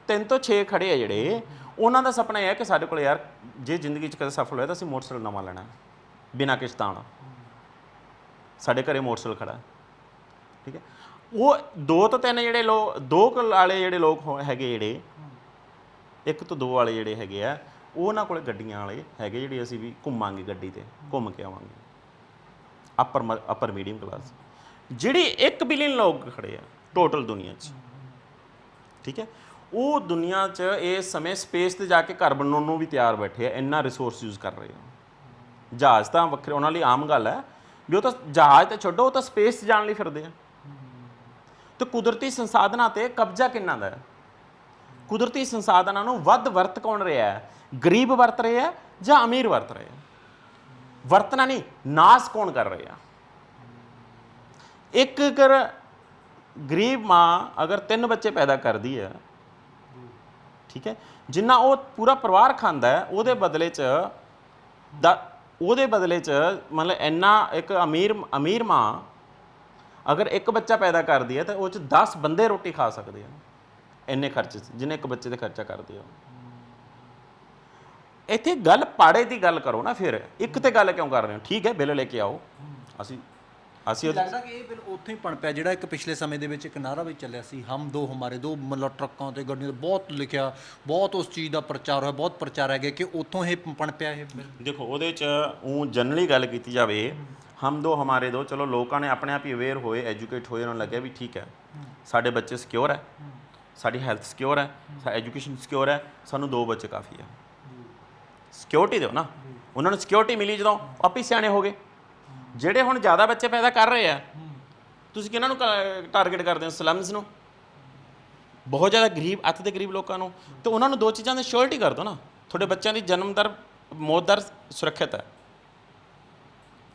Speaker 1: ਤਿੰਨ ਤੋਂ 6 ਖੜੇ ਆ ਜਿਹੜੇ, ਉਹਨਾਂ ਦਾ ਸੁਪਨਾ ਇਹ ਹੈ ਕਿ ਸਾਡੇ ਕੋਲ ਯਾਰ ਜੇ ਜ਼ਿੰਦਗੀ 'ਚ ਕਦੇ ਸਫਲ ਹੋਇਆ ਤਾਂ ਅਸੀਂ ਮੋਟਰਸਾਈਕਲ ਨਵਾਂ ਲੈਣਾ ਹੈ, ਬਿਨਾਂ ਕਿਸ਼ਤਾਂ ਵਾਲਾ ਸਾਡੇ ਘਰੇ ਮੋਟਰਸਾਈਕਲ ਖੜਾ ਠੀਕ ਹੈ? ਉਹ ਦੋ ਤੋਂ ਤਿੰਨ ਜਿਹੜੇ ਲੋਕ ਦੋ ਵਾਲੇ ਜਿਹੜੇ ਲੋਕ ਹੋ- ਹੈਗੇ ਜਿਹੜੇ, ਇੱਕ ਤੋਂ ਦੋ ਵਾਲੇ ਜਿਹੜੇ ਹੈਗੇ ਆ ਉਹ ਉਹਨਾਂ ਕੋਲੇ ਗੱਡੀਆਂ ਵਾਲੇ ਹੈਗੇ ਜਿਹੜੇ ਅਸੀਂ ਵੀ ਘੁੰਮਾਂਗੇ ਗੱਡੀ ਤੇ, ਘੁੰਮ ਕੇ ਆਵਾਂਗੇ। ਅਪਰ ਅਪਰ ਮੀਡੀਅਮ ਕਲਾਸ ਜਿਹੜੀ 1 ਬਿਲੀਅਨ ਲੋਕ ਖੜੇ ਆ ਟੋਟਲ ਦੁਨੀਆ 'ਚ। ਠੀਕ ਹੈ? ਉਹ ਦੁਨੀਆ 'ਚ ਇਸ ਸਮੇਂ ਸਪੇਸ ਤੇ ਜਾ ਕੇ ਘਰ ਬਣਾਉਣ ਨੂੰ ਵੀ ਤਿਆਰ ਬੈਠੇ ਆ, ਇੰਨਾ ਰਿਸੋਰਸ ਯੂਜ਼ ਕਰ ਰਹੇ ਆ। ਜਹਾਜ਼ ਤਾਂ ਵੱਖਰੇ, ਉਹਨਾਂ ਲਈ ਆਮ ਗੱਲ ਹੈ। ਵੀ ਉਹ ਤਾਂ ਜਹਾਜ਼ ਤੇ ਛੱਡੋ, ਉਹ ਤਾਂ ਸਪੇਸ 'ਚ ਜਾਣ ਲਈ ਫਿਰਦੇ ਆ। ਤੇ ਕੁਦਰਤੀ ਸੰਸਾਧਨਾਂ ਤੇ ਕਬਜ਼ਾ ਕਿੰਨਾ ਦਾ ਹੈ? ਕੁਦਰਤੀ ਸੰਸਾਧਨਾਂ ਨੂੰ ਵੱਧ ਵਰਤ ਕੌਣ ਰਿਹਾ ਹੈ? ਗਰੀਬ ਵਰਤ ਰਿਹਾ ਹੈ ਜਾਂ ਅਮੀਰ ਵਰਤ ਰਿਹਾ ਹੈ? ਵਰਤਣਾ ਨਹੀਂ, ਨਾਸ ਕੌਣ ਕਰ ਰਿਹਾ? ਇੱਕ ਅਗਰ ਗਰੀਬ ਮਾਂ ਅਗਰ ਤਿੰਨ ਬੱਚੇ ਪੈਦਾ ਕਰਦੀ ਹੈ, ਠੀਕ ਹੈ, ਜਿੰਨਾ ਉਹ ਪੂਰਾ ਪਰਿਵਾਰ ਖਾਂਦਾ ਹੈ, ਉਹਦੇ ਬਦਲੇ 'ਚ ਦਾ, ਉਹਦੇ ਬਦਲੇ 'ਚ ਮਤਲਬ ਇੰਨਾ ਇੱਕ ਅਮੀਰ ਅਮੀਰ ਮਾਂ ਅਗਰ ਇੱਕ ਬੱਚਾ ਪੈਦਾ ਕਰਦੀ ਹੈ, ਤਾਂ ਉਹ 'ਚ 10 ਬੰਦੇ ਰੋਟੀ ਖਾ ਸਕਦੇ ਆ ਇੰਨੇ ਖਰਚੇ 'ਚ, ਜਿੰਨੇ ਇੱਕ ਬੱਚੇ ਤੇ ਖਰਚਾ ਕਰਦੀ ਆ ਇੱਥੇ ਗੱਲ ਪਾੜੇ ਦੀ ਗੱਲ ਕਰੋ ਨਾ ਫਿਰ। ਇੱਕ ਤੇ ਗੱਲ ਕਿਉਂ ਕਰ ਰਹੇ ਹੋ? ਠੀਕ ਹੈ ਬਿੱਲ ਲੈ ਕੇ ਆਓ। ਅਸੀਂ ਅਸੀਂ
Speaker 2: ਲੱਗਦਾ ਕਿ ਇਹ ਬਿਲ ਉੱਥੇ ਹੀ ਪਣਪਿਆ ਜਿਹੜਾ ਇੱਕ ਪਿਛਲੇ ਸਮੇਂ ਦੇ ਵਿੱਚ ਇੱਕ ਨਾਰਾ ਵੀ ਚੱਲਿਆ ਸੀ ਹਮ ਦੋ ਹਮਾਰੇ ਦੋ ਮਤਲਬ ਟਰੱਕਾਂ ਤੇ ਗੱਡੀਆਂ ਤੇ ਬਹੁਤ ਲਿਖਿਆ ਬਹੁਤ ਉਸ ਚੀਜ਼ ਦਾ ਪ੍ਰਚਾਰ ਹੋਇਆ ਬਹੁਤ ਪ੍ਰਚਾਰ ਹੈਗਾ ਕਿ ਉੱਥੋਂ ਇਹ ਪਣਪਿਆ ਇਹ ਬਿਲ।
Speaker 1: ਦੇਖੋ ਉਹਦੇ ਚ ਉਹ ਜਨਰਲੀ ਗੱਲ ਕੀਤੀ ਜਾਵੇ ਹਮ ਦੋ ਹਮਾਰੇ ਦੋ ਚਲੋ ਲੋਕਾਂ ਨੇ ਆਪਣੇ ਆਪ ਹੀ ਅਵੇਅਰ ਹੋਏ ਐਜੂਕੇਟ ਹੋਏ ਉਹਨਾਂ ਲੱਗਿਆ ਵੀ ਠੀਕ ਹੈ। ਸਾਡੇ ਬੱਚੇ ਸਿਕਿਉਰ ਹੈ ਸਾਡੀ ਹੈਲਥ ਸਿਕਿਉਰ ਹੈ ਸਾਡੀ ਐਜੂਕੇਸ਼ਨ ਸਿਕਿਉਰ ਹੈ ਸਾਨੂੰ ਦੋ ਬੱਚੇ ਕਾਫੀ ਹੈ। ਸਿਕਿਉਰਿਟੀ ਦਿਓ ਨਾ। ਉਹਨਾਂ ਨੂੰ ਸਿਕਿਉਰਿਟੀ ਮਿਲੀ ਜਦੋਂ ਉਹ ਆਪੇ ਸਿਆਣੇ ਹੋ ਗਏ। ਜਿਹੜੇ ਹੁਣ ਜ਼ਿਆਦਾ ਬੱਚੇ ਪੈਦਾ ਕਰ ਰਹੇ ਆ, ਤੁਸੀਂ ਕਿਹਨਾਂ ਨੂੰ ਟਾਰਗੇਟ ਕਰਦੇ ਹੋ? ਸਲਮਸ ਨੂੰ? ਬਹੁਤ ਜ਼ਿਆਦਾ ਗਰੀਬ, ਅੱਤ ਦੇ ਗਰੀਬ ਲੋਕਾਂ ਨੂੰ। ਤੇ ਉਹਨਾਂ ਨੂੰ ਦੋ ਚੀਜ਼ਾਂ ਦੀ ਸ਼ੋਰਟੀ ਕਰ ਦਿਓ ਨਾ। ਤੁਹਾਡੇ ਬੱਚਿਆਂ ਦੀ ਜਨਮ ਦਰ, ਮੌਤ ਦਰ ਸੁਰੱਖਿਅਤ ਹੈ।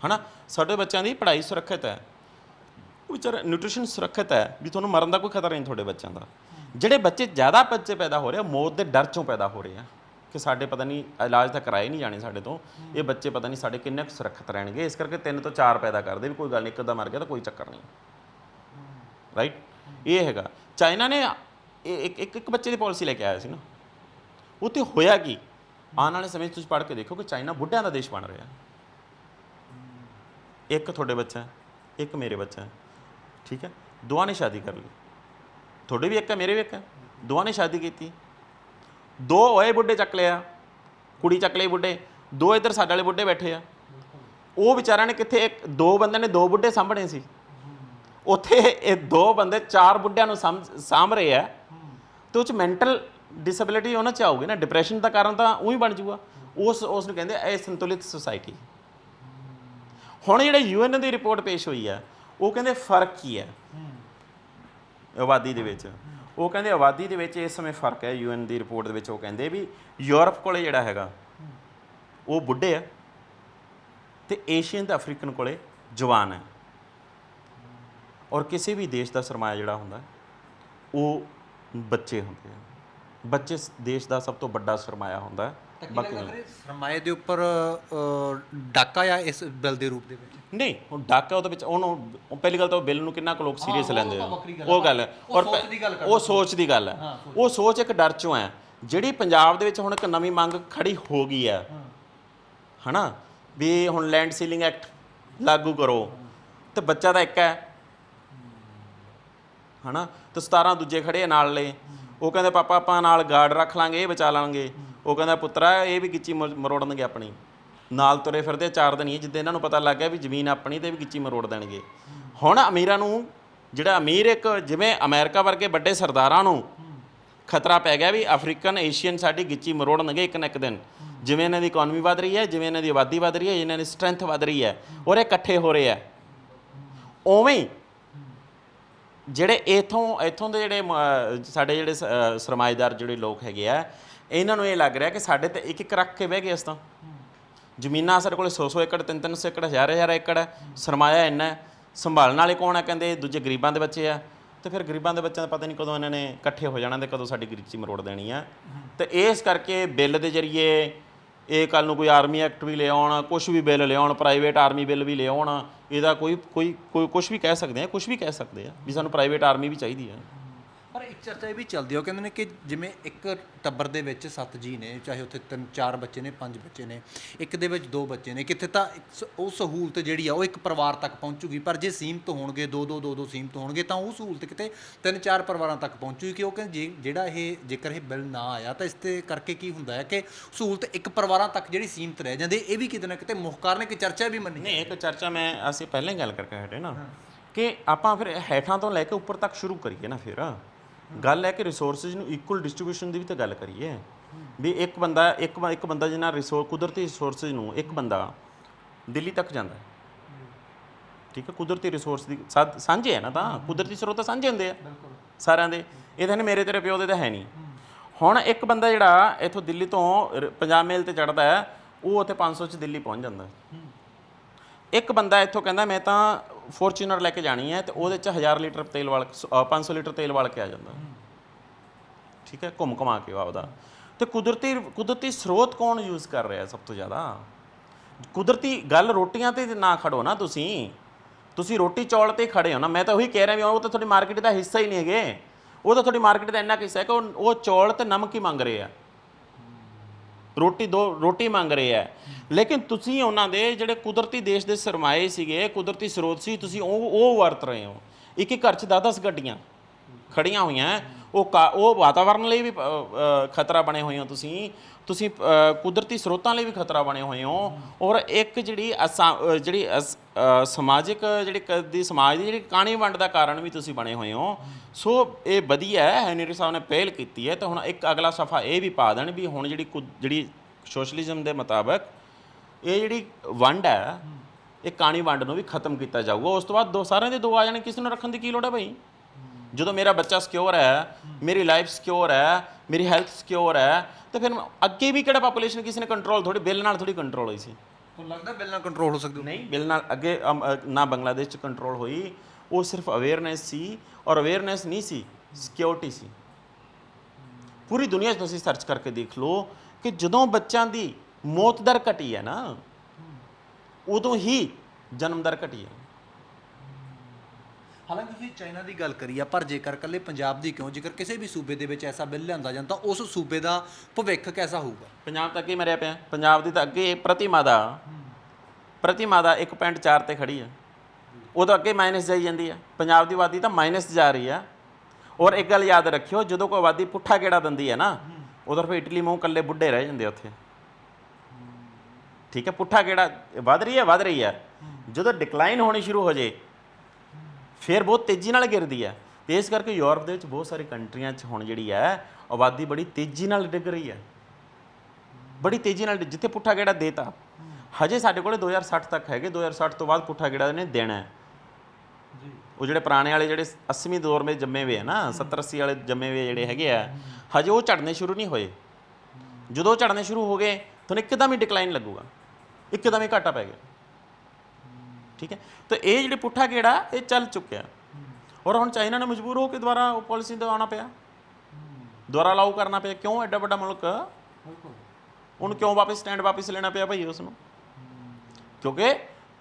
Speaker 1: ਹਨਾ? ਸਾਡੇ ਬੱਚਿਆਂ ਦੀ ਪੜ੍ਹਾਈ ਸੁਰੱਖਿਅਤ ਹੈ। ਵਿਚਾਰ ਵਿਚਾਰਾ ਨਿਊਟ੍ਰੀਸ਼ਨ ਸੁਰੱਖਿਅਤ ਹੈ ਵੀ ਤੁਹਾਨੂੰ ਮਰਨ ਦਾ ਕੋਈ ਖਤਰਾ ਨਹੀਂ ਤੁਹਾਡੇ ਬੱਚਿਆਂ ਦਾ। ਜਿਹੜੇ ਬੱਚੇ ਜ਼ਿਆਦਾ ਬੱਚੇ ਪੈਦਾ ਹੋ ਰਹੇ ਆ, ਮੌਤ ਦੇ ਡਰ ਚੋਂ ਪੈਦਾ ਹੋ ਰਹੇ ਆ। ਕਿ ਸਾਡੇ ਪਤਾ ਨਹੀਂ, ਇਲਾਜ ਤਾਂ ਕਰਾਏ ਨਹੀਂ ਜਾਣੇ ਸਾਡੇ ਤੋਂ। ਇਹ ਬੱਚੇ ਪਤਾ ਨਹੀਂ ਸਾਡੇ ਕਿੰਨੇ ਕੁ ਸੁਰੱਖਿਅਤ ਰਹਿਣਗੇ। ਇਸ ਕਰਕੇ ਤਿੰਨ ਤੋਂ ਚਾਰ ਪੈਦਾ ਕਰਦੇ ਵੀ ਕੋਈ ਗੱਲ ਨਹੀਂ, ਇੱਕ ਅੱਧਾ ਮਰ ਗਿਆ ਤਾਂ ਕੋਈ ਚੱਕਰ ਨਹੀਂ। ਰਾਈਟ ਇਹ ਹੈਗਾ। ਚਾਈਨਾ ਨੇ ਇੱਕ ਇੱਕ ਇੱਕ ਬੱਚੇ ਦੀ ਪਾਲਿਸੀ ਲੈ ਕੇ ਆਇਆ ਸੀ ਨਾ। ਉੱਥੇ ਹੋਇਆ ਕੀ? ਆਉਣ ਵਾਲੇ ਸਮੇਂ 'ਚ ਤੁਸੀਂ ਪੜ੍ਹ ਕੇ ਦੇਖੋ ਕਿ ਚਾਈਨਾ ਬੁੱਢਿਆਂ ਦਾ ਦੇਸ਼ ਬਣ ਰਿਹਾ। ਇੱਕ ਤੁਹਾਡੇ ਬੱਚਾ ਇੱਕ ਮੇਰੇ ਬੱਚਾ ਠੀਕ ਹੈ? ਦੋਵਾਂ ਨੇ ਸ਼ਾਦੀ ਕਰ ਲਈ। ਤੁਹਾਡੇ ਵੀ ਇੱਕ ਹੈ, ਮੇਰੇ ਵੀ ਇੱਕ ਹੈ। ਦੋਵਾਂ ਨੇ ਸ਼ਾਦੀ ਕੀਤੀ। ਦੋ ਹੋਏ ਬੁੱਢੇ ਚੱਕ ਲਿਆ ਕੁੜੀ ਚੱਕ ਲਈ ਬੁੱਢੇ ਦੋ ਇੱਧਰ ਸਾਡੇ ਵਾਲੇ ਬੁੱਢੇ ਬੈਠੇ ਆ। ਉਹ ਵਿਚਾਰਿਆਂ ਨੇ ਕਿੱਥੇ ਇੱਕ ਦੋ ਬੰਦੇ ਨੇ ਦੋ ਬੁੱਢੇ ਸਾਂਭਣੇ ਸੀ। ਉੱਥੇ ਇਹ ਦੋ ਬੰਦੇ ਚਾਰ ਬੁੱਢਿਆਂ ਨੂੰ ਸਾਂਭ ਰਹੇ ਆ। ਤੇ ਉਹ ਚ ਮੈਂਟਲ ਡਿਸੇਬਿਲਿਟੀ ਉਹਨਾਂ ਚ ਆਊਗੀ ਨਾ ਡਿਪਰੈਸ਼ਨ ਦਾ ਕਾਰਨ ਤਾਂ ਉਹੀ ਬਣ ਜਾਊਗਾ ਉਸ ਉਸ ਨੂੰ ਕਹਿੰਦੇ ਇਹ ਸੰਤੁਲਿਤ ਸੁਸਾਇਟੀ ਹੁਣ ਜਿਹੜੇ ਯੂਐਨ ਦੀ ਰਿਪੋਰਟ ਪੇਸ਼ ਹੋਈ ਆ ਉਹ ਕਹਿੰਦੇ ਫ਼ਰਕ ਕੀ ਹੈ। ਆਬਾਦੀ ਦੇ ਵਿੱਚ। ਉਹ ਕਹਿੰਦੇ ਆਬਾਦੀ ਦੇ ਵਿੱਚ ਇਸ ਸਮੇਂ ਫ਼ਰਕ ਹੈ, ਯੂਐਨ ਦੀ ਰਿਪੋਰਟ ਦੇ ਵਿੱਚ ਉਹ ਕਹਿੰਦੇ ਵੀ ਯੂਰਪ ਕੋਲੇ ਜਿਹੜਾ ਹੈਗਾ, ਉਹ ਬੁੱਢੇ ਆ ਤੇ ਏਸ਼ੀਅਨ ਤੇ ਅਫਰੀਕਨ ਕੋਲੇ ਜਵਾਨ ਹੈ। ਔਰ ਕਿਸੇ ਵੀ ਦੇਸ਼ ਦਾ ਸਰਮਾਇਆ ਜਿਹੜਾ ਹੁੰਦਾ, ਉਹ ਬੱਚੇ ਹੁੰਦੇ ਆ। ਬੱਚੇ ਦੇਸ਼ ਦਾ ਸਭ ਤੋਂ ਵੱਡਾ ਸਰਮਾਇਆ ਹੁੰਦਾ ਬਾਕੀ।
Speaker 2: ਸਰਮਾਏ ਦੇ ਉੱਪਰ ਡਾਕਾ ਆ ਇਸ ਬਿੱਲ ਦੇ ਰੂਪ ਦੇ ਵਿੱਚ?
Speaker 1: ਨਹੀਂ ਉਹ ਡਾਕਾ ਉਹਦੇ ਵਿੱਚ ਉਹਨੂੰ ਉਹ ਪਹਿਲੀ ਗੱਲ ਤਾਂ ਉਹ ਬਿੱਲ ਨੂੰ ਕਿੰਨਾ ਕੁ ਲੋਕ ਸੀਰੀਅਸ ਲੈਂਦੇ ਆ। ਉਹ। ਗੱਲ ਹੈ। ਔਰ ਉਹ ਸੋਚ ਦੀ ਗੱਲ ਹੈ। ਉਹ ਸੋਚ ਇੱਕ ਡਰ ਚੋਂ ਹੈ। ਜਿਹੜੀ ਪੰਜਾਬ ਦੇ ਵਿੱਚ ਹੁਣ ਇੱਕ ਨਵੀਂ ਮੰਗ ਖੜੀ ਹੋ ਗਈ ਹੈ ਹਨਾ? ਵੀ ਹੁਣ ਲੈਂਡ ਸੀਲਿੰਗ ਐਕਟ ਲਾਗੂ ਕਰੋ। ਤੇ ਬੱਚਾ ਤਾਂ ਇੱਕ ਹੈ। ਹਨਾ? ਤੇ 17 ਦੂਜੇ ਖੜੇ ਆ ਨਾਲ ਲੈ ਉਹ ਕਹਿੰਦੇ ਪਾਪਾ ਆਪਾਂ ਨਾਲ ਗਾਰਡ ਰੱਖ ਲਾਂਗੇ ਇਹ ਬਚਾ ਲਾਂਗੇ। ਉਹ ਕਹਿੰਦਾ, ਪੁੱਤਰਾ, ਇਹ ਵੀ ਗਿੱਚੀ ਮਰ- ਮਰੋੜਨਗੇ ਆਪਣੀ। ਨਾਲ ਤੁਰੇ ਫਿਰਦੇ ਚਾਰ ਦਿਨ ਹੀ ਜਿੱਦਾਂ ਇਹਨਾਂ ਨੂੰ ਪਤਾ ਲੱਗ ਗਿਆ ਵੀ ਜ਼ਮੀਨ ਆਪਣੀ ਤੇ ਵੀ ਗਿੱਚੀ ਮਰੋੜ ਦੇਣਗੇ। ਹੁਣ ਅਮੀਰਾਂ ਨੂੰ, ਜਿਹੜਾ ਅਮੀਰ ਇੱਕ ਜਿਵੇਂ ਅਮਰੀਕਾ ਵਰਗੇ ਵੱਡੇ ਸਰਦਾਰਾਂ ਨੂੰ ਖਤਰਾ ਪੈ ਗਿਆ ਵੀ ਅਫਰੀਕਨ, ਏਸ਼ੀਅਨ ਸਾਡੀ ਗਿੱਚੀ ਮਰੋੜਨਗੇ ਇੱਕ ਨਾ ਇੱਕ ਦਿਨ। ਜਿਵੇਂ ਇਹਨਾਂ ਦੀ ਇਕਨੋਮੀ ਵਧ ਰਹੀ ਹੈ, ਜਿਵੇਂ ਇਹਨਾਂ ਦੀ ਆਬਾਦੀ ਵਧ ਰਹੀ ਹੈ, ਇਹਨਾਂ ਦੀ ਸਟਰੈਂਥ ਵਧ ਰਹੀ ਹੈ, ਔਰ ਇਹ ਇਕੱਠੇ ਹੋ ਰਹੇ ਆ। ਉਵੇਂ ਹੀ ਜਿਹੜੇ ਇਥੋਂ ਇਥੋਂ ਦੇ ਜਿਹੜੇ ਮ- ਸਾਡੇ ਜਿਹੜੇ ਸ- ਸਰਮਾਏਦਾਰ ਜਿਹੜੇ ਲੋਕ ਹੈਗੇ ਆ ਇਹਨਾਂ ਨੂੰ ਇਹ ਲੱਗ ਰਿਹਾ ਕਿ ਸਾਡੇ ਤੇ ਇੱਕ ਇੱਕ ਰੱਖ ਕੇ ਬਹਿ ਗਏ ਇਸ ਤਾਂ। ਜ਼ਮੀਨਾਂ ਸਾਡੇ ਕੋਲ 100 100 ਏਕੜ 3 300 ਏਕੜ, ਹਜ਼ਾਰ ਹਜ਼ਾਰ ਏਕੜ ਹੈ। ਸਰਮਾਇਆ ਇੰਨਾ ਹੈ। ਸੰਭਾਲਣ ਵਾਲੇ ਕੌਣ ਹੈ ਕਹਿੰਦੇ? ਦੂਜੇ ਗਰੀਬਾਂ ਦੇ ਬੱਚੇ ਆ। ਤੇ ਫਿਰ ਗਰੀਬਾਂ ਦੇ ਬੱਚਿਆਂ ਦਾ ਪਤਾ ਨਹੀਂ ਕਦੋਂ ਇਹਨਾਂ ਨੇ ਇਕੱਠੇ ਹੋ ਜਾਣਾ ਤੇ ਕਦੋਂ ਸਾਡੀ ਗਰੀਚੀ ਮਰੋੜ ਦੇਣੀ ਆ। ਤੇ ਇਸ ਕਰਕੇ ਬਿੱਲ ਦੇ ਜ਼ਰੀਏ ਇਹ ਕੱਲ ਨੂੰ ਕੋਈ ਆਰਮੀ ਐਕਟ ਵੀ ਲਿਆਉਣ ਕੁਝ ਵੀ ਬਿੱਲ ਲਿਆਉਣ, ਪ੍ਰਾਈਵੇਟ ਆਰਮੀ ਬਿੱਲ ਵੀ ਲਿਆਉਣ, ਇਹਦਾ ਕੋਈ ਕੋਈ ਕੋਈ ਕੁਝ ਵੀ ਕਹਿ ਸਕਦੇ ਆ ਕੁਝ ਵੀ ਕਹਿ ਸਕਦੇ ਆ ਵੀ ਸਾਨੂੰ ਪ੍ਰਾਈਵੇਟ ਆਰਮੀ ਵੀ ਚਾਹੀਦੀ ਆ।
Speaker 2: ਚਰਚਾ ਇਹ ਵੀ ਚੱਲਦੀ ਆ, ਉਹ ਕਹਿੰਦੇ ਨੇ ਕਿ ਜਿਵੇਂ ਇੱਕ ਟੱਬਰ ਦੇ ਵਿੱਚ ਸੱਤ ਜੀ ਨੇ ਚਾਹੇ ਉੱਥੇ ਤਿੰਨ ਚਾਰ ਬੱਚੇ ਨੇ ਪੰਜ ਬੱਚੇ ਨੇ ਇੱਕ ਦੇ ਵਿੱਚ ਦੋ ਬੱਚੇ ਨੇ ਕਿੱਥੇ ਤਾਂ ਇੱਕ ਸ- ਉਹ ਸਹੂਲਤ ਜਿਹੜੀ ਆ ਉਹ ਇੱਕ ਪਰਿਵਾਰ ਤੱਕ ਪਹੁੰਚੂਗੀ ਪਰ ਜੇ ਸੀਮਤ ਹੋਣਗੇ ਦੋ ਦੋ ਦੋ ਦੋ ਸੀਮਤ ਹੋਣਗੇ ਤਾਂ ਉਹ ਸਹੂਲਤ ਕਿਤੇ ਤਿੰਨ ਚਾਰ ਪਰਿਵਾਰਾਂ ਤੱਕ ਪਹੁੰਚੂਗੀ ਕਿ ਉਹ ਕਹਿੰਦੇ ਜੇ- ਜਿਹੜਾ ਇਹ ਜੇਕਰ ਇਹ ਬਿੱਲ ਨਾ ਆਇਆ ਤਾਂ ਇਸ ਤੇ ਕਰਕੇ ਕੀ ਹੁੰਦਾ ਹੈ ਕਿ ਸਹੂਲਤ ਇੱਕ ਪਰਿਵਾਰਾਂ ਤੱਕ ਜਿਹੜੀ ਸੀਮਤ ਰਹਿ ਜਾਂਦੀ ਇਹ ਵੀ ਕਿਤੇ ਨਾ ਕਿਤੇ ਮੁੱਖ ਕਾਰਨ ਇੱਕ ਚਰਚਾ ਵੀ ਮੰਨੀ
Speaker 1: ਨਹੀਂ ਇੱਕ ਚਰਚਾ ਮੈਂ ਅਸੀਂ ਪਹਿਲਾਂ ਹੀ ਗੱਲ ਕਰਕੇ ਹਟੇ ਨਾ ਕਿ ਆਪਾਂ ਫਿਰ ਹੈਠਾਂ ਤੋਂ ਲੈ ਕੇ ਉੱਪਰ ਤੱਕ ਸ਼ੁਰੂ ਕਰੀਏ ਨਾ ਫਿਰ। ਗੱਲ ਹੈ ਕਿ ਰਿਸੋਰਸਸ ਨੂੰ ਇਕੁਅਲ ਡਿਸਟ੍ਰੀਬਿਊਸ਼ਨ ਦੀ ਵੀ ਤਾਂ ਗੱਲ ਕਰੀਏ। ਵੀ ਇੱਕ ਬੰਦਾ ਇੱਕ ਇੱਕ ਬੰਦਾ ਜਿਹਨਾਂ ਰਿਸੋਰਸ ਕੁਦਰਤੀ ਰਿਸੋਰਸਸ ਨੂੰ ਇੱਕ ਬੰਦਾ ਦਿੱਲੀ ਤੱਕ ਜਾਂਦਾ ਹੈ। ਠੀਕ ਹੈ ਕੁਦਰਤੀ ਰਿਸੋਰਸ ਦੀ ਸਾਂਝੇ ਹੈ ਨਾ ਤਾਂ ਕੁਦਰਤੀ ਸਰੋਤ ਤਾਂ ਸਾਂਝੇ ਹੁੰਦੇ ਆ ਸਾਰਿਆਂ ਦੇ। ਇਹ ਤਾਂ ਨਹੀਂ ਮੇਰੇ ਤੇਰੇ ਪਿਓ ਦੇ ਤਾਂ ਹੈ ਨਹੀਂ ਹੁਣ ਇੱਕ ਬੰਦਾ ਜਿਹੜਾ ਇੱਥੋਂ ਦਿੱਲੀ ਤੋਂ ਪੰਜਾਬ ਮੇਲ ਤੇ ਚੜਦਾ ਹੈ ਉਹ ਉੱਥੇ 500 ਚ ਦਿੱਲੀ ਪਹੁੰਚ ਜਾਂਦਾ ਹੈ। ਇੱਕ ਬੰਦਾ ਇੱਥੋਂ ਕਹਿੰਦਾ ਮੈਂ ਤਾਂ ਫੋਰਚੂਨਰ ਲੈ ਕੇ ਜਾਣੀ ਹੈ ਤੇ ਉਹਦੇ ਚ 1000 ਲੀਟਰ ਤੇਲ ਵਾਲ ਅ, 500 ਲੀਟਰ ਤੇਲ ਵਾਲ ਕੇ ਆ ਜਾਂਦਾ। ਠੀਕ ਹੈ ਘੁੰਮ ਘਮਾ ਕੇ ਆਪਦਾ ਤੇ ਕੁਦਰਤੀ ਕੁਦਰਤੀ ਸਰੋਤ ਕੌਣ ਯੂਜ਼ ਕਰ ਰਿਹਾ ਸਭ ਤੋਂ ਜ਼ਿਆਦਾ? ਕੁਦਰਤੀ ਗੱਲ ਰੋਟੀਆਂ ਤੇ ਨਾ ਖੜੋ ਨਾ ਤੁਸੀਂ। ਤੁਸੀਂ ਰੋਟੀ ਚੌਲ ਤੇ ਖੜੇ ਹੋ ਨਾ। ਮੈਂ ਤਾਂ ਉਹੀ ਕਹਿ ਰਿਹਾ ਵੀ ਉਹ ਤਾਂ ਤੁਹਾਡੀ ਮਾਰਕੀਟ ਦਾ ਹਿੱਸਾ ਹੀ ਨਹੀਂ ਹੈਗੇ। ਉਹ ਤਾਂ ਤੁਹਾਡੀ ਮਾਰਕੀਟ ਦਾ ਇੰਨਾ ਕੁ ਹਿੱਸਾ ਹੈ ਕਿ ਉਹ ਉਹ ਚੌਲ ਤੇ ਨਮਕ ਹੀ ਮੰਗ ਰਹੇ ਆ। ਰੋਟੀ ਦੋ, ਰੋਟੀ ਮੰਗ ਰਹੇ ਆ। ਲੇਕਿਨ ਤੁਸੀਂ ਉਹਨਾਂ ਦੇ ਜਿਹੜੇ ਕੁਦਰਤੀ ਦੇਸ਼ ਦੇ ਸਰਮਾਏ ਸੀਗੇ, ਕੁਦਰਤੀ ਸਰੋਤ ਸੀ, ਤੁਸੀਂ ਉਹ ਉਹ ਵਰਤ ਰਹੇ ਹੋ। ਇੱਕ ਇੱਕ ਘਰ 'ਚ 10-10 ਗੱਡੀਆਂ। ਖੜੀਆਂ ਹੋਈਆਂ, ਉਹ ਕਾ- ਉਹ ਵਾਤਾਵਰਣ ਲਈ ਵੀ ਖਤਰਾ ਬਣੇ ਹੋਏ ਹੋ ਤੁਸੀਂ। ਤੁਸੀਂ ਕੁਦਰਤੀ ਸਰੋਤਾਂ ਲਈ ਵੀ ਖਤਰਾ ਬਣੇ ਹੋਏ ਹੋ। ਔਰ ਇੱਕ ਜਿਹੜੀ ਅਸਾ- ਜਿਹੜੀ ਅਸ- ਸਮਾਜਿਕ, ਜਿਹੜੀ ਕ- ਦੀ ਸਮਾਜ ਦੀ ਜਿਹੜੀ ਕਾਣੀ ਵੰਡ ਦਾ ਕਾਰਨ ਵੀ ਤੁਸੀਂ ਬਣੇ ਹੋਏ ਹੋ। ਸੋ ਇਹ ਵਧੀਆ ਹੈ, ਹੈਨਰੀ ਸਾਹਿਬ ਨੇ ਪਹਿਲ ਕੀਤੀ ਹੈ। ਤੇ ਹੁਣ ਇੱਕ ਅਗਲਾ ਸਫਾ ਇਹ ਵੀ ਪਾ ਦੇਣ ਵੀ ਹੁਣ ਜਿਹੜੀ ਕੁ- ਜਿਹੜੀ ਸੋਸ਼ਲਿਜ਼ਮ ਦੇ ਮੁਤਾਬਕ ਇਹ ਜਿਹੜੀ ਵੰਡ ਹੈ, ਇਹ ਕਾਣੀ ਵੰਡ ਨੂੰ ਵੀ ਖਤਮ ਕੀਤਾ ਜਾਊਗਾ। ਉਸ ਤੋਂ ਬਾਅਦ ਦੋ, ਸਾਰਿਆਂ ਦੇ ਦੋ ਆ ਜਾਣੇ, ਕਿਸੇ ਨੂੰ ਰੱਖਣ ਦੀ ਕੀ ਲੋੜ ਹੈ ਭਾਈ ਜਦੋਂ ਮੇਰਾ ਬੱਚਾ ਸਿਕਿਉਰ ਹੈ ਮੇਰੀ ਲਾਈਫ ਸਿਕਿਉਰ ਹੈ ਮੇਰੀ ਹੈਲਥ ਸਿਕਿਉਰ ਹੈ ਤੇ ਫਿਰ ਅੱਗੇ ਵੀ ਕਿਹੜਾ ਪਾਪੂਲੇਸ਼ਨ ਕਿਸੇ ਨੇ ਕੰਟਰੋਲ ਥੋੜੀ ਬਿੱਲ ਨਾਲ ਥੋੜੀ ਕੰਟਰੋਲ ਹੋਈ ਸੀ?
Speaker 2: ਤੁਹਾਨੂੰ ਲੱਗਦਾ ਬਿੱਲ ਨਾਲ ਕੰਟਰੋਲ ਹੋ ਸਕਦਾ
Speaker 1: ਨਹੀਂ ਬਿੱਲ ਨਾਲ ਅੱਗੇ ਨਾ ਬੰਗਲਾਦੇਸ਼ ਚ ਕੰਟਰੋਲ ਹੋਈ ਉਹ ਸਿਰਫ ਅਵੇਅਰਨੈਸ ਸੀ ਔਰ ਅਵੇਅਰਨੈਸ ਨਹੀਂ ਸੀ ਸਿਕਿਉਰਿਟੀ ਸੀ। ਪੂਰੀ ਦੁਨੀਆ 'ਚ ਤੁਸੀਂ ਸਰਚ ਕਰਕੇ ਦੇਖ ਲਓ ਕਿ ਜਦੋਂ ਬੱਚਿਆਂ ਦੀ ਮੌਤ ਦਰ ਘਟੀ ਹੈ ਨਾ ਉਦੋਂ ਹੀ ਜਨਮ ਦਰ ਘਟੀ ਹੈ।
Speaker 2: ਹਾਲਾਂਕਿ ਤੁਸੀਂ ਚਾਈਨਾ ਦੀ ਗੱਲ ਕਰੀਏ, ਪਰ ਜੇਕਰ ਕੱਲੇ ਪੰਜਾਬ ਦੀ ਕਿਉਂ, ਜੇਕਰ ਕਿਸੇ ਵੀ ਸੂਬੇ ਦੇ ਵਿੱਚ ਐਸਾ ਬਿੱਲ ਲਿਆਂਦਾ ਜਾਂਦਾ, ਉਸ ਸੂਬੇ ਦਾ ਭਵਿੱਖ ਕੈਸਾ ਹੋਊਗਾ?
Speaker 1: ਪੰਜਾਬ ਤਾਂ ਅੱਗੇ ਮਰਿਆ ਪਿਆ, ਪੰਜਾਬ ਦੀ ਤਾਂ ਅੱਗੇ ਪ੍ਰਤਿਮਾ ਦਾ ਪ੍ਰਤਿਮਾ ਦਾ 1.4 ਤੇ ਖੜੀ ਹੈ ਉਹ ਤਾਂ ਅੱਗੇ ਮਾਈਨਸ ਜਾਈ ਜਾਂਦੀ ਹੈ ਪੰਜਾਬ ਦੀ ਆਬਾਦੀ ਤਾਂ ਮਾਈਨਸ ਜਾ ਰਹੀ ਹੈ ਔਰ ਇੱਕ ਗੱਲ ਯਾਦ ਰੱਖਿਓ, ਜਦੋਂ ਕੋਈ ਆਬਾਦੀ ਪੁੱਠਾ ਕਿਹੜਾ ਦਿੰਦੀ ਹੈ ਨਾ ਉਧਰ ਫਿਰ ਇਟਲੀ ਮੂੰਹ ਕੱਲੇ ਬੁੱਢੇ ਰਹਿ ਜਾਂਦੇ ਆ ਉੱਥੇ। ਠੀਕ ਹੈ ਪੁੱਠਾ ਕਿਹੜਾ ਵਧ ਰਹੀ ਹੈ ਵਧ ਰਹੀ ਹੈ ਜਦੋਂ ਡਿਕਲਾਈਨ ਹੋਣੀ ਸ਼ੁਰੂ ਹੋ ਜੇ ਫਿਰ ਬਹੁਤ ਤੇਜ਼ੀ ਨਾਲ ਗਿਰਦੀ ਹੈ ਤੇ ਇਸ ਕਰਕੇ ਯੂਰਪ ਦੇ ਵਿੱਚ ਬਹੁਤ ਸਾਰੀ ਕੰਟਰੀਆਂ 'ਚ ਹੁਣ ਜਿਹੜੀ ਹੈ ਆਬਾਦੀ ਬੜੀ ਤੇਜ਼ੀ ਨਾਲ ਡਿੱਗ ਰਹੀ ਹੈ। ਬੜੀ ਤੇਜ਼ੀ ਨਾਲ ਜਿੱਥੇ ਪੁੱਠਾ ਗੇੜਾ ਦੇਤਾ। ਹਜੇ ਸਾਡੇ ਕੋਲੇ 2060 ਤੱਕ ਹੈਗੇ 2060 ਤੋਂ ਬਾਅਦ ਪੁੱਠਾ ਗੇੜਾ ਇਹਨੇ ਦੇਣਾ ਹੈ।
Speaker 3: ਜੀ।
Speaker 1: ਉਹ ਜਿਹੜੇ ਪੁਰਾਣੇ ਵਾਲੇ ਜਿਹੜੇ 80ਵੀਂ ਦੌਰ ਵਿੱਚ ਜੰਮੇ ਹੋਏ ਆ ਨਾ 70 80 ਵਾਲੇ ਜੰਮੇ ਹੋਏ ਜਿਹੜੇ ਹੈਗੇ ਆ ਹਜੇ ਉਹ ਝੜਨੇ ਸ਼ੁਰੂ ਨਹੀਂ ਹੋਏ। ਜਦੋਂ ਝੜਨੇ ਸ਼ੁਰੂ ਹੋ ਗਏ ਤੁਹਾਨੂੰ ਇੱਕਦਮ ਹੀ ਡਿਕਲਾਈਨ ਲੱਗੂਗਾ। ਇੱਕਦਮ ਹੀ ਘਾਟਾ ਪੈ ਗਿਆ। ਠੀਕ ਹੈ? ਤਾਂ ਇਹ ਜਿਹੜੇ ਪੁੱਠਾ ਗੇੜਾ ਇਹ ਚੱਲ ਚੁੱਕਿਆ। ਔਰ ਹੁਣ ਚਾਈਨਾ ਨੇ ਮਜਬੂਰ ਹੋ ਕੇ ਦੁਬਾਰਾ ਉਹ ਪਾਲਿਸੀ ਦਿਵਾਉਣਾ ਪਿਆ। ਦੁਬਾਰਾ ਲਾਗੂ ਕਰਨਾ ਪਿਆ। ਕਿਉਂ ਐਡਾ ਵੱਡਾ ਮੁਲਕ? ਉਹਨੂੰ ਕਿਉਂ ਵਾਪਸ ਸਟੈਂਡ ਵਾਪਸ ਲੈਣਾ ਪਿਆ ਭਾਈ ਉਸ ਨੂੰ ਕਿਉਂਕਿ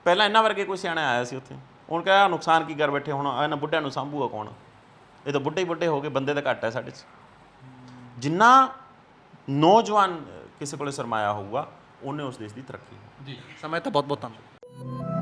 Speaker 1: ਪਹਿਲਾਂ ਇਹਨਾਂ ਵਰਗੇ ਕੋਈ ਸਿਆਣਾ ਆਇਆ ਸੀ ਉੱਥੇ। ਉਹਨ ਕਹਾ ਨੁਕਸਾਨ ਕੀ ਕਰ ਬੈਠੇ ਹੁਣ? ਇਹਨਾਂ ਬੁੱਢਿਆਂ ਨੂੰ ਸੰਭੂਗਾ ਕੌਣ? ਇਹ ਤਾਂ ਬੁੱਢੇ ਬੁੱਢੇ ਹੋ ਗਏ ਬੰਦੇ ਤਾਂ ਘੱਟ ਹੈ ਸਾਡੇ 'ਚ। ਜਿੰਨਾ ਨੌਜਵਾਨ ਕਿਸੇ ਕੋਲੇ ਸਰਮਾਇਆ ਹੋਊਗਾ ਉਹਨੇ ਉਸ ਦੇਸ਼ ਦੀ ਤਰੱਕੀ।
Speaker 2: ਜੀ ਸਮੇਂ ਤਾਂ ਬਹੁਤ ਬਹੁਤ ਧੰਨਵਾਦ।